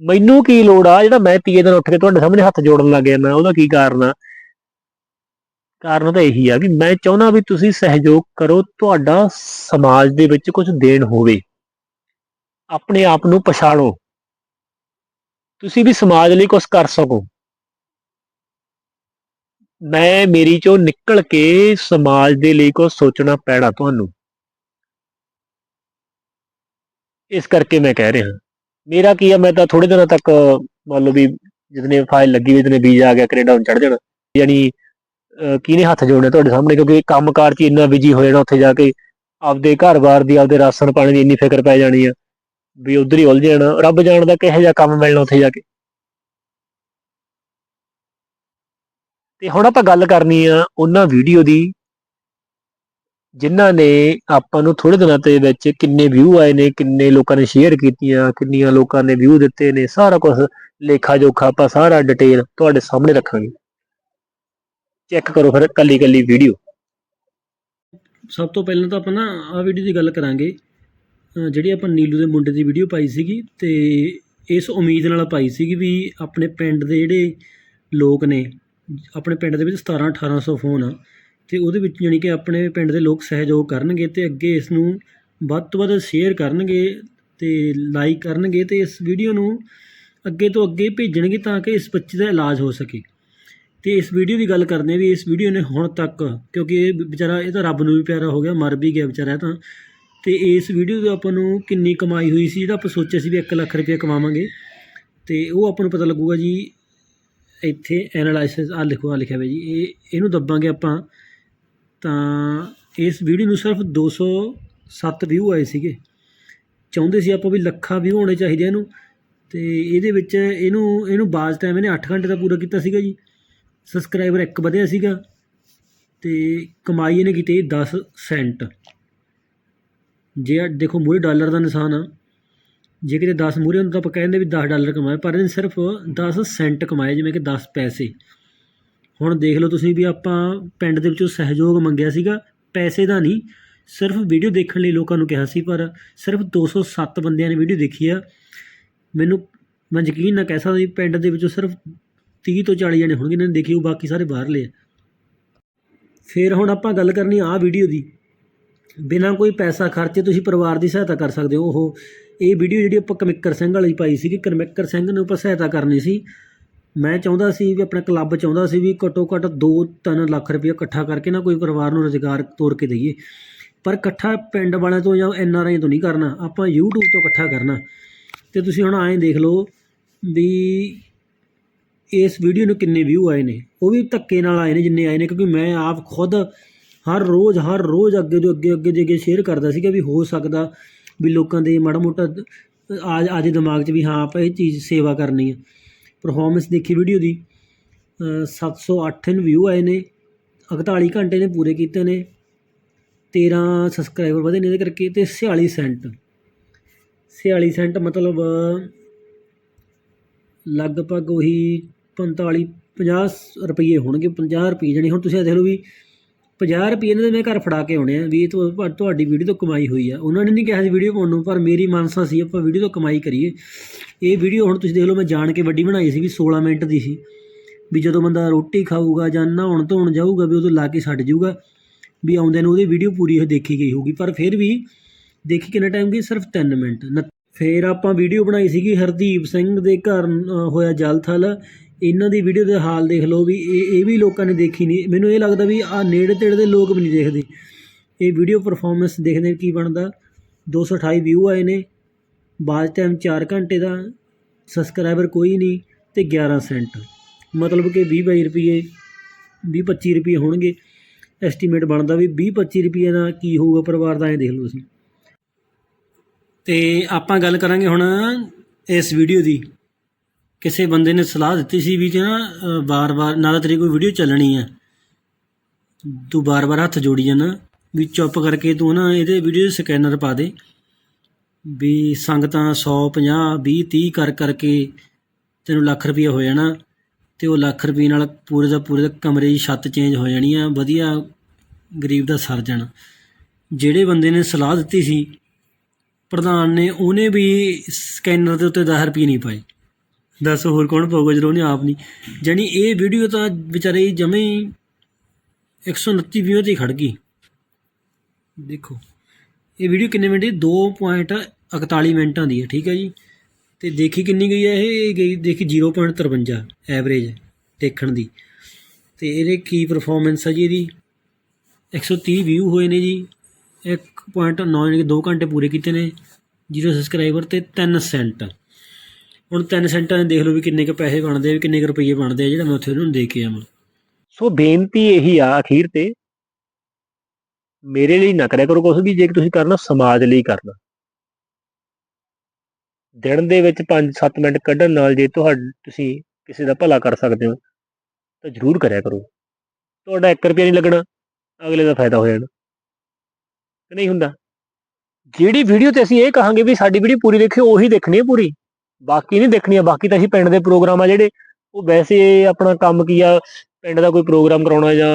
ਮੈਨੂੰ ਕੀ ਲੋੜ ਆ ਜਿਹੜਾ ਮੈਂ ਤੀਏ ਦਿਨ ਉੱਠ ਕੇ ਤੁਹਾਡੇ ਸਾਹਮਣੇ ਹੱਥ ਜੋੜਨ ਲੱਗ ਗਿਆ ਮੈਂ, ਉਹਦਾ ਕੀ ਕਾਰਨ ਆ? ਕਾਰਨ ਤਾਂ ਇਹੀ ਆ ਵੀ ਮੈਂ ਚਾਹੁੰਦਾ ਵੀ ਤੁਸੀਂ ਸਹਿਯੋਗ ਕਰੋ, ਤੁਹਾਡਾ ਸਮਾਜ ਦੇ ਵਿੱਚ ਕੁਝ ਦੇਣ ਹੋਵੇ। ਆਪਣੇ ਆਪ ਨੂੰ ਪਛਾਣੋ। ਤੁਸੀਂ ਵੀ ਸਮਾਜ ਲਈ ਕੁਝ ਕਰ ਸਕੋ। ਮੈਂ, ਮੇਰੀ ਚੋਂ ਨਿਕਲ ਕੇ ਸਮਾਜ ਦੇ ਲਈ ਕੁਝ ਸੋਚਣਾ ਪੈਣਾ ਤੁਹਾਨੂੰ। ਇਸ ਕਰਕੇ ਮੈਂ ਕਹਿ ਰਿਹਾ। ਮੇਰਾ ਕੀ ਆ, ਮੈਂ ਤਾਂ ਥੋੜੇ ਦਿਨਾਂ ਤੱਕ ਮੰਨ ਲਓ ਵੀ ਜਿਤਨੇ ਫਾਈਲ ਲੱਗੀ ਹੋਈ, ਜਿਤਨੇ ਵੀਜ਼ਾ ਆ ਗਿਆ, ਕੈਨੇਡਾ ਹੁਣ ਚੜ ਜਾਣਾ। ਯਾਨੀ ਕਿਹਨੇ ਹੱਥ ਜੋੜਨੇ ਤੁਹਾਡੇ ਸਾਹਮਣੇ? ਕਿਉਂਕਿ ਕੰਮਕਾਰ 'ਚ ਇੰਨਾ ਬਿਜ਼ੀ ਹੋ ਜਾਣਾ ਉੱਥੇ ਜਾ ਕੇ। ਆਪਦੇ ਘਰ-ਬਾਰ ਦੀ, ਆਪਦੇ ਰਾਸ਼ਨ ਪਾਣੀ ਦੀ ਇੰਨੀ ਫਿਕਰ ਪੈ ਜਾਣੀ ਆ ਵੀ ਉਧਰ ਹੀ ਉਲਝ ਜਾਣਾ। ਰੱਬ ਜਾਣਦਾ ਕਿਹੋ ਜਿਹਾ ਕੰਮ ਮਿਲਣਾ ਉੱਥੇ ਜਾ ਕੇ। ਤੇ ਹੁਣ ਆਪਾਂ ਗੱਲ ਕਰਨੀ ਆ ਉਹਨਾਂ ਵੀਡੀਓ ਦੀ, ਜਿਨ੍ਹਾਂ ਨੇ ਆਪਾਂ ਨੂੰ ਥੋੜੇ ਦਿਨਾਂ ਦੇ ਵਿੱਚ ਕਿੰਨੇ ਵਿਊ ਆਏ ਨੇ, ਕਿੰਨੇ ਲੋਕਾਂ ਨੇ ਸ਼ੇਅਰ ਕੀਤੀਆਂ, ਕਿੰਨੀਆਂ ਲੋਕਾਂ ਨੇ ਵਿਊ ਦਿੱਤੇ ਨੇ, ਸਾਰਾ ਕੁਝ ਲੇਖਾ ਜੋਖਾ ਆਪਾਂ ਸਾਰਾ ਡਿਟੇਲ ਤੁਹਾਡੇ ਸਾਹਮਣੇ ਰੱਖਾਂਗੇ। ਚੈੱਕ ਕਰੋ ਫਿਰ ਕੱਲੀ ਕੱਲੀ ਵੀਡੀਓ। ਸਭ ਤੋਂ ਪਹਿਲਾਂ ਤਾਂ ਆਪਾਂ ਨਾ ਆ ਵੀਡੀਓ ਦੀ ਗੱਲ ਕਰਾਂਗੇ। ਅ, ਜਿਹੜੀ ਆਪਾਂ ਨੀਲੂ ਦੇ ਮੁੰਡੇ ਦੀ ਵੀਡੀਓ ਪਾਈ ਸੀਗੀ ਤੇ ਇਸ ਉਮੀਦ ਨਾਲ ਪਾਈ ਸੀਗੀ ਵੀ ਆਪਣੇ ਪਿੰਡ ਦੇ ਜਿਹੜੇ ਲੋਕ ਨੇ ਆਪਣੇ ਪਿੰਡ ਦੇ ਵਿੱਚ 17 1800 ਫੋਨ ਆ ਤੇ ਉਹਦੇ ਵਿੱਚ ਜਾਣੀ ਕਿ ਆਪਣੇ ਪਿੰਡ ਦੇ ਲੋਕ ਸਹਿਯੋਗ ਕਰਨਗੇ ਤੇ ਅੱਗੇ ਇਸ ਨੂੰ ਵੱਧ ਤੋਂ ਵੱਧ ਸ਼ੇਅਰ ਕਰਨਗੇ ਤੇ ਲਾਈਕ ਕਰਨਗੇ ਤੇ ਇਸ ਵੀਡੀਓ ਨੂੰ ਅੱਗੇ ਤੋਂ ਅੱਗੇ ਭੇਜਣਗੇ ਤਾਂ ਕਿ ਇਸ ਬੱਚੇ ਦਾ ਇਲਾਜ ਹੋ ਸਕੇ। ਅਤੇ ਇਸ ਵੀਡੀਓ ਦੀ ਗੱਲ ਕਰਦੇ ਹਾਂ ਵੀ ਇਸ ਵੀਡੀਓ ਨੇ ਹੁਣ ਤੱਕ, ਕਿਉਂਕਿ ਇਹ ਵਿਚਾਰਾ, ਇਹ ਤਾਂ ਰੱਬ ਨੂੰ ਵੀ ਪਿਆਰਾ ਹੋ ਗਿਆ, ਮਰ ਵੀ ਗਿਆ ਵਿਚਾਰਾ ਇਹ ਤਾਂ। ਅਤੇ ਇਸ ਵੀਡੀਓ ਤੋਂ ਆਪਾਂ ਨੂੰ ਕਿੰਨੀ ਕਮਾਈ ਹੋਈ ਸੀ, ਜਿਹੜਾ ਆਪਾਂ ਸੋਚਿਆ ਸੀ ਵੀ 1 ਲੱਖ ਰੁਪਏ ਕਮਾਵਾਂਗੇ। ਅਤੇ ਉਹ ਆਪਾਂ ਨੂੰ ਪਤਾ ਲੱਗੂਗਾ ਜੀ, ਇੱਥੇ ਐਨਾਲਾਈਸਿਸ ਆ ਲਿਖੋ ਆ ਲਿਖਿਆ ਹੋਇਆ ਜੀ, ਇਹ, ਇਹਨੂੰ ਦੱਬਾਂਗੇ ਆਪਾਂ। ਤਾਂ ਇਸ ਵੀਡੀਓ ਨੂੰ ਸਿਰਫ 207 ਵਿਊ ਆਏ ਸੀਗੇ। ਚਾਹੁੰਦੇ ਸੀ ਆਪਾਂ ਵੀ ਲੱਖਾਂ ਵਿਊ ਹੋਣੇ ਚਾਹੀਦੇ ਇਹਨੂੰ। ਤੇ ਇਹਦੇ ਵਿੱਚ ਇਹਨੂੰ ਇਹਨੂੰ ਬਾਜ਼ ਟਾਈਮ ਇਹਨੇ 8 ਘੰਟੇ ਦਾ ਪੂਰਾ ਕੀਤਾ ਸੀਗਾ ਜੀ। ਸਬਸਕ੍ਰਾਈਬਰ ਇੱਕ ਵਧਿਆ ਸੀਗਾ ਤੇ ਕਮਾਈ ਇਹਨੇ ਕੀਤੀ 10 ਸੈਂਟ। ਜੇ ਆ ਦੇਖੋ ਮੂਰੇ ਡਾਲਰ ਦਾ ਨਿਸ਼ਾਨ ਆ। ਜੇ ਕਿਤੇ 10 ਮੂਰੇ ਹੁੰਦਾ ਤਾਂ ਆਪਾਂ ਕਹਿੰਦੇ ਵੀ 10 ਡਾਲਰ ਕਮਾਏ, ਪਰ ਇਹਨੇ ਸਿਰਫ 10 ਸੈਂਟ ਕਮਾਏ, ਜਿਵੇਂ ਕਿ 10 ਪੈਸੇ। ਹੁਣ ਦੇਖ ਲਓ ਤੁਸੀਂ ਵੀ ਆਪਾਂ ਪਿੰਡ ਦੇ ਵਿੱਚੋਂ ਸਹਿਯੋਗ ਮੰਗਿਆ ਸੀਗਾ। ਪੈਸੇ ਦਾ ਨਹੀਂ, ਸਿਰਫ ਵੀਡੀਓ ਦੇਖਣ ਲਈ ਲੋਕਾਂ ਨੂੰ ਕਿਹਾ ਸੀ, ਪਰ ਸਿਰਫ 207 ਬੰਦਿਆਂ ਨੇ ਵੀਡੀਓ ਦੇਖੀ ਆ। ਮੈਨੂੰ ਮੈਂ ਯਕੀਨ ਨਾ ਕਹਿ ਸਕਦਾ ਪਿੰਡ ਦੇ ਵਿੱਚੋਂ ਸਿਰਫ 30 ਤੋਂ 40 ਜਣੇ ਹੋਣਗੇ, ਇਹਨਾਂ ਨੇ ਦੇਖੀ, ਉਹ ਬਾਕੀ ਸਾਰੇ ਬਾਹਰਲੇ ਆ। ਫਿਰ ਹੁਣ ਆਪਾਂ ਗੱਲ ਕਰਨੀ ਆ ਵੀਡੀਓ ਦੀ। ਬਿਨਾਂ ਕੋਈ ਪੈਸਾ ਖਰਚੇ ਤੁਸੀਂ ਪਰਿਵਾਰ ਦੀ ਸਹਾਇਤਾ ਕਰ ਸਕਦੇ ਹੋ। ਉਹ ਇਹ ਵੀਡੀਓ ਜਿਹੜੀ ਆਪਾਂ ਕਮਿਕਰ ਸਿੰਘ ਵਾਲੀ ਪਾਈ ਸੀਗੀ ਕਮਿੱਕਰ ਸਿੰਘ ਨੂੰ ਆਪਾਂ ਸਹਾਇਤਾ ਕਰਨੀ ਸੀ। ਮੈਂ ਚਾਹੁੰਦਾ ਸੀ ਵੀ ਆਪਣਾ ਕਲੱਬ ਚਾਹੁੰਦਾ ਸੀ ਵੀ ਘੱਟੋ ਘੱਟ 2-3 ਲੱਖ ਰੁਪਏ ਇਕੱਠਾ ਕਰਕੇ ਨਾ ਕੋਈ ਪਰਿਵਾਰ ਨੂੰ ਰੁਜ਼ਗਾਰ ਤੋਰ ਕੇ ਦਈਏ। ਪਰ ਇਕੱਠਾ ਪਿੰਡ ਵਾਲਿਆਂ ਤੋਂ ਜਾਂ ਐਨ ਆਰ ਆਈ ਤੋਂ ਨਹੀਂ ਕਰਨਾ, ਆਪਾਂ YouTube ਤੋਂ ਇਕੱਠਾ ਕਰਨਾ। ਤੇ ਤੁਸੀਂ ਹੁਣ ਐਂ ਦੇਖ ਲਓ ਵੀ ਇਸ ਵੀਡੀਓ ਨੂੰ ਕਿੰਨੇ ਵਿਊ ਆਏ ਨੇ? ਉਹ ਵੀ ਧੱਕੇ ਨਾਲ ਆਏ ਨੇ ਜਿੰਨੇ ਆਏ ਨੇ ਕਿਉਂਕਿ ਮੈਂ ਆਪ ਖੁਦ ਹਰ ਰੋਜ਼ ਹਰ ਰੋਜ਼ ਅੱਗੇ ਤੋਂ ਅੱਗੇ ਅੱਗੇ ਦੇ ਅੱਗੇ ਸ਼ੇਅਰ ਕਰਦਾ ਸੀਗਾ ਵੀ ਹੋ ਸਕਦਾ ਵੀ ਲੋਕਾਂ ਦੇ ਮਾੜਾ ਮੋਟਾ ਆ ਆਦੇ ਦਿਮਾਗ 'ਚ ਵੀ ਹਾਂ ਆਪਾਂ ਇਹ ਚੀਜ਼ ਸੇਵਾ ਕਰਨੀ ਹੈ ਪਰਫਾਰਮੈਂਸ ਦੇਖੀ ਵੀਡੀਓ ਦੀ। ਅ, 708 ਵਿਊ ਆਏ ਨੇ 41 ਘੰਟੇ ਨੇ ਪੂਰੇ ਕੀਤੇ ਨੇ 13 ਸਬਸਕ੍ਰਾਈਬਰ ਵਧੇ ਨੇ ਇਹਦੇ ਕਰਕੇ ਤੇ 46 ਸੈਂਟ 46 ਸੈਂਟ ਮਤਲਬ ਲਗਭਗ ਉਹੀ ਪੰਤਾਲੀ, ਪੰਜਾਹ ਰੁਪਈਏ ਹੋਣਗੇ, ਪੰਜਾਹ ਰੁਪਈਏ ਜਾਣੀ ਹੁਣ ਤੁਸੀਂ ਇਹ ਦੇਖ ਲਓ ਵੀ 50 ਰੁਪਏ ਇਹਨਾਂ ਦੇ ਮੈਂ ਘਰ ਫੜਾ ਕੇ ਆਉਣੇ ਆ ਵੀ ਇਹ ਤੁਹਾਡੀ ਵੀਡੀਓ ਤੋਂ ਕਮਾਈ ਹੋਈ ਆ। ਉਹਨਾਂ ਨੇ ਨਹੀਂ ਕਿਹਾ ਸੀ ਵੀਡੀਓ ਪਾਉਣ ਨੂੰ, ਪਰ ਮੇਰੀ ਮਨਸਾ ਸੀ ਆਪਾਂ ਵੀਡੀਓ ਤੋਂ ਕਮਾਈ ਕਰੀਏ। ਇਹ ਵੀਡੀਓ ਹੁਣ ਤੁਸੀਂ ਦੇਖ ਲਓ ਮੈਂ ਜਾਣ ਕੇ ਵੱਡੀ ਬਣਾਈ ਸੀ ਵੀ 16 ਮਿੰਟ ਦੀ ਸੀ। ਵੀ ਜਦੋਂ ਬੰਦਾ ਰੋਟੀ ਖਾਊਗਾ ਜਾਂ ਨਹਾਉਣ ਧੋਣ ਜਾਊਗਾ ਵੀ ਉਦੋਂ ਲਾ ਕੇ ਛੱਡ ਜਾਊਗਾ, ਵੀ ਆਉਂਦੇ ਨੂੰ ਉਹਦੀ ਵੀਡੀਓ ਪੂਰੀ ਉਹ ਦੇਖੀ ਗਈ ਹੋਊਗੀ। ਪਰ ਫਿਰ ਵੀ ਦੇਖੀ ਕਿੰਨਾ ਟਾਈਮ ਗਈ? ਸਿਰਫ 3 ਮਿੰਟ। ਨ- ਫਿਰ ਆਪਾਂ ਵੀਡੀਓ ਬਣਾਈ ਸੀਗੀ ਹਰਦੀਪ ਸਿੰਘ ਦੇ ਘਰ ਹੋਇਆ ਜਲ ਥਲ ਇਹਨਾਂ ਦੀ ਵੀਡੀਓ ਦੇ ਹਾਲ ਦੇਖ ਲਓ ਵੀ ਇਹ ਇਹ ਵੀ ਲੋਕਾਂ ਨੇ ਦੇਖੀ ਨਹੀਂ। ਮੈਨੂੰ ਇਹ ਲੱਗਦਾ ਵੀ ਆ ਨੇੜੇ ਤੇੜੇ ਦੇ ਲੋਕ ਵੀ ਨਹੀਂ ਦੇਖਦੇ। ਇਹ ਵੀਡੀਓ ਪਰਫਾਰਮੈਂਸ ਦੇਖਦੇ ਕੀ ਬਣਦਾ। 228 ਵਿਊ ਆਏ ਨੇ। ਬਾਅਦ ਟਾਈਮ 4 ਘੰਟੇ ਦਾ ਸਬਸਕ੍ਰਾਈਬਰ ਕੋਈ ਨਹੀਂ ਤੇ 11 ਸੈਂਟ ਮਤਲਬ ਕਿ 20 ਬਾਈ ਰੁਪਏ 20 25 ਰੁਪਏ ਹੋਣਗੇ। ਐਸਟੀਮੇਟ ਬਣਦਾ ਵੀ 20 25 ਰੁਪਏ ਦਾ ਕੀ ਹੋਊਗਾ ਪਰਿਵਾਰ ਦਾ, ਐਂ ਦੇਖ ਲਓ ਤੁਸੀਂ। ਤੇ ਆਪਾਂ ਗੱਲ ਕਰਾਂਗੇ ਹੁਣ ਇਸ ਵੀਡੀਓ ਦੀ। ਕਿਸੇ ਬੰਦੇ ਨੇ ਸਲਾਹ ਦਿੱਤੀ ਸੀ ਵੀ ਕਿ ਨਾ ਵਾਰ-ਵਾਰ ਨਾ ਤੇਰੀ ਕੋਈ ਵੀਡੀਓ ਚੱਲਣੀ ਹੈ ਤੂੰ ਵਾਰ-ਵਾਰ ਹੱਥ ਜੋੜੀ ਜਾਣਾ, ਵੀ ਚੁੱਪ ਕਰਕੇ ਤੂੰ ਨਾ ਇਹਦੇ ਵੀਡੀਓ ਸਕੈਨਰ ਪਾ ਦੇ, ਵੀ ਸੰਗਤਾਂ 100 50 20 30 ਕਰ ਕਰਕੇ ਤੈਨੂੰ ਲੱਖ ਰੁਪਏ ਹੋ ਜਾਣਾ, ਤੇ ਉਹ ਲੱਖ ਰੁਪਏ ਨਾਲ ਪੂਰੇ ਦਾ ਪੂਰੇ ਦਾ ਕਮਰੇ ਦੀ ਛੱਤ ਚੇਂਜ ਹੋ ਜਾਣੀ ਆ, ਵਧੀਆ ਗਰੀਬ ਦਾ ਸਰ ਜਾਣਾ। ਜਿਹੜੇ ਬੰਦੇ ਨੇ ਸਲਾਹ ਦਿੱਤੀ ਸੀ, ਪ੍ਰਧਾਨ ਨੇ ਉਹਨੇ ਵੀ ਸਕੈਨਰ ਦੇ ਉੱਤੇ 10 ਰੁਪਏ ਨਹੀਂ ਪਾਏ। ਦੱਸ ਹੋਰ ਕੌਣ ਪਾਊਗਾ ਜਦੋਂ ਉਹਨੇ ਆਪ ਨਹੀਂ। ਜਾਣੀ ਇਹ ਵੀਡੀਓ ਤਾਂ ਵਿਚਾਰੇ ਜਮੇ ਹੀ 129 ਵੀਊ ਤੇ ਹੀ ਖੜ ਗਈ। ਦੇਖੋ, ਇਹ ਵੀਡੀਓ ਕਿੰਨੇ ਮਿੰਟ ਦੀ? 2.41 ਮਿੰਟਾਂ ਦੀ ਹੈ, ਠੀਕ ਹੈ ਜੀ। ਤੇ ਦੇਖੀ ਕਿੰਨੀ ਗਈ ਹੈ ਇਹ? ਇਹ ਗਈ, ਦੇਖੀ 0.53 ਐਵਰੇਜ ਦੇਖਣ ਦੀ। ਤੇ ਇਹਦੇ ਕੀ ਪਰਫਾਰਮੈਂਸ ਹੈ ਜੀ ਇਹਦੀ? 130 ਵਿਊ ਹੋਏ ਨੇ ਜੀ। 1.9 ਯਾਨੀ ਕਿ 2 ਘੰਟੇ ਪੂਰੇ ਕੀਤੇ ਨੇ। 0 ਸਬਸਕ੍ਰਾਈਬਰ ਤੇ 3 ਸੈਂਟ ਹੁਣ 3 ਸੈਂਟਾਂ ਦੇ ਦੇਖ ਲਓ ਵੀ ਕਿੰਨੇ ਕੁ ਪੈਸੇ ਬਣਦੇ ਆ, ਵੀ ਕਿੰਨੇ ਕੁ ਰੁਪਏ ਬਣਦੇ ਆ, ਜਿਹੜਾ ਮੈਂ ਉੱਥੇ ਉਹਨਾਂ ਨੂੰ ਦੇ ਕੇ ਆਵਾਂ। ਸੋ ਬੇਨਤੀ ਇਹੀ ਆ ਅਖੀਰ ਤੇ, ਮੇਰੇ ਲਈ ਨਾ ਕਰਿਆ ਕਰੋ ਕੁਛ ਵੀ, ਜੇ ਤੁਸੀਂ ਕਰਨਾ ਸਮਾਜ ਲਈ ਕਰਨਾ ਦਿਨ ਦੇ ਵਿੱਚ 5-7 ਮਿੰਟ ਕੱਢਣ ਨਾਲ ਜੇ ਤੁਹਾਡਾ, ਤੁਸੀਂ ਕਿਸੇ ਦਾ ਭਲਾ ਕਰ ਸਕਦੇ ਹੋ, ਤਾਂ ਜ਼ਰੂਰ ਕਰਿਆ ਕਰੋ। ਤੁਹਾਡਾ 1 ਰੁਪਿਆ ਨਹੀਂ ਲੱਗਣਾ, ਅਗਲੇ ਦਾ ਫਾਇਦਾ ਹੋ ਜਾਣਾ। ਕਿ ਨਹੀਂ ਹੁੰਦਾ? ਜਿਹੜੀ ਵੀਡੀਓ ਤੇ ਅਸੀਂ ਇਹ ਕਹਾਂਗੇ ਵੀ ਸਾਡੀ ਵੀਡੀਓ ਪੂਰੀ ਦੇਖਿਓ ਉਹੀ ਦੇਖਣੀ ਹੈ ਪੂਰੀ। ਬਾਕੀ ਨਹੀਂ ਦੇਖਣੀ ਬਾਕੀ ਤਾਂ ਅਸੀਂ ਪਿੰਡ ਦੇ ਪ੍ਰੋਗਰਾਮ ਆ ਜਿਹੜੇ, ਉਹ ਵੈਸੇ ਆਪਣਾ ਕੰਮ ਕੀ ਆ, ਪਿੰਡ ਦਾ ਕੋਈ ਪ੍ਰੋਗਰਾਮ ਕਰਾਉਣਾ ਜਾਂ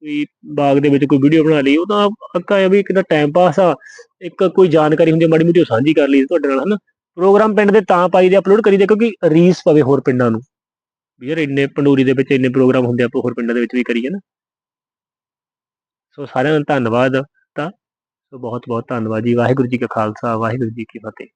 ਕੋਈ ਬਾਗ ਦੇ ਵਿੱਚ ਕੋਈ ਵੀਡੀਓ ਬਣਾ ਲਈ, ਉਹ ਤਾਂ ਅੱਕਾ ਆ ਵੀ ਇੱਕ ਤਾਂ ਟਾਈਮ ਪਾਸ ਆ, ਇੱਕ ਕੋਈ ਜਾਣਕਾਰੀ ਹੁੰਦੀ ਮਾੜੀ ਮੋਟੀ ਉਹ ਸਾਂਝੀ ਕਰ ਲਈ ਤੁਹਾਡੇ ਨਾਲ, ਹਨਾ? ਪ੍ਰੋਗਰਾਮ ਪਿੰਡ ਦੇ ਤਾਂ ਪਾਈ ਦੇ ਅਪਲੋਡ ਕਰੀਦੇ, ਕਿਉਂਕਿ ਰੀਸ ਪਵੇ ਹੋਰ ਪਿੰਡਾਂ ਨੂੰ। ਵੀ ਯਾਰ ਇੰਨੇ ਪੰਡੂਰੀ ਦੇ ਵਿੱਚ ਇੰਨੇ ਪ੍ਰੋਗਰਾਮ ਹੁੰਦੇ ਆਪਾਂ ਹੋਰ ਪਿੰਡਾਂ ਦੇ ਵਿੱਚ ਵੀ ਕਰੀਏ ਨਾ ਸੋ ਸਾਰਿਆਂ ਦਾ ਧੰਨਵਾਦ ਤਾਂ, ਸੋ ਬਹੁਤ ਬਹੁਤ ਧੰਨਵਾਦ ਜੀ, ਵਾਹਿਗੁਰੂ ਜੀ ਕਾ ਖਾਲਸਾ, ਵਾਹਿਗੁਰੂ ਜੀ ਕੀ ਫਤਿਹ।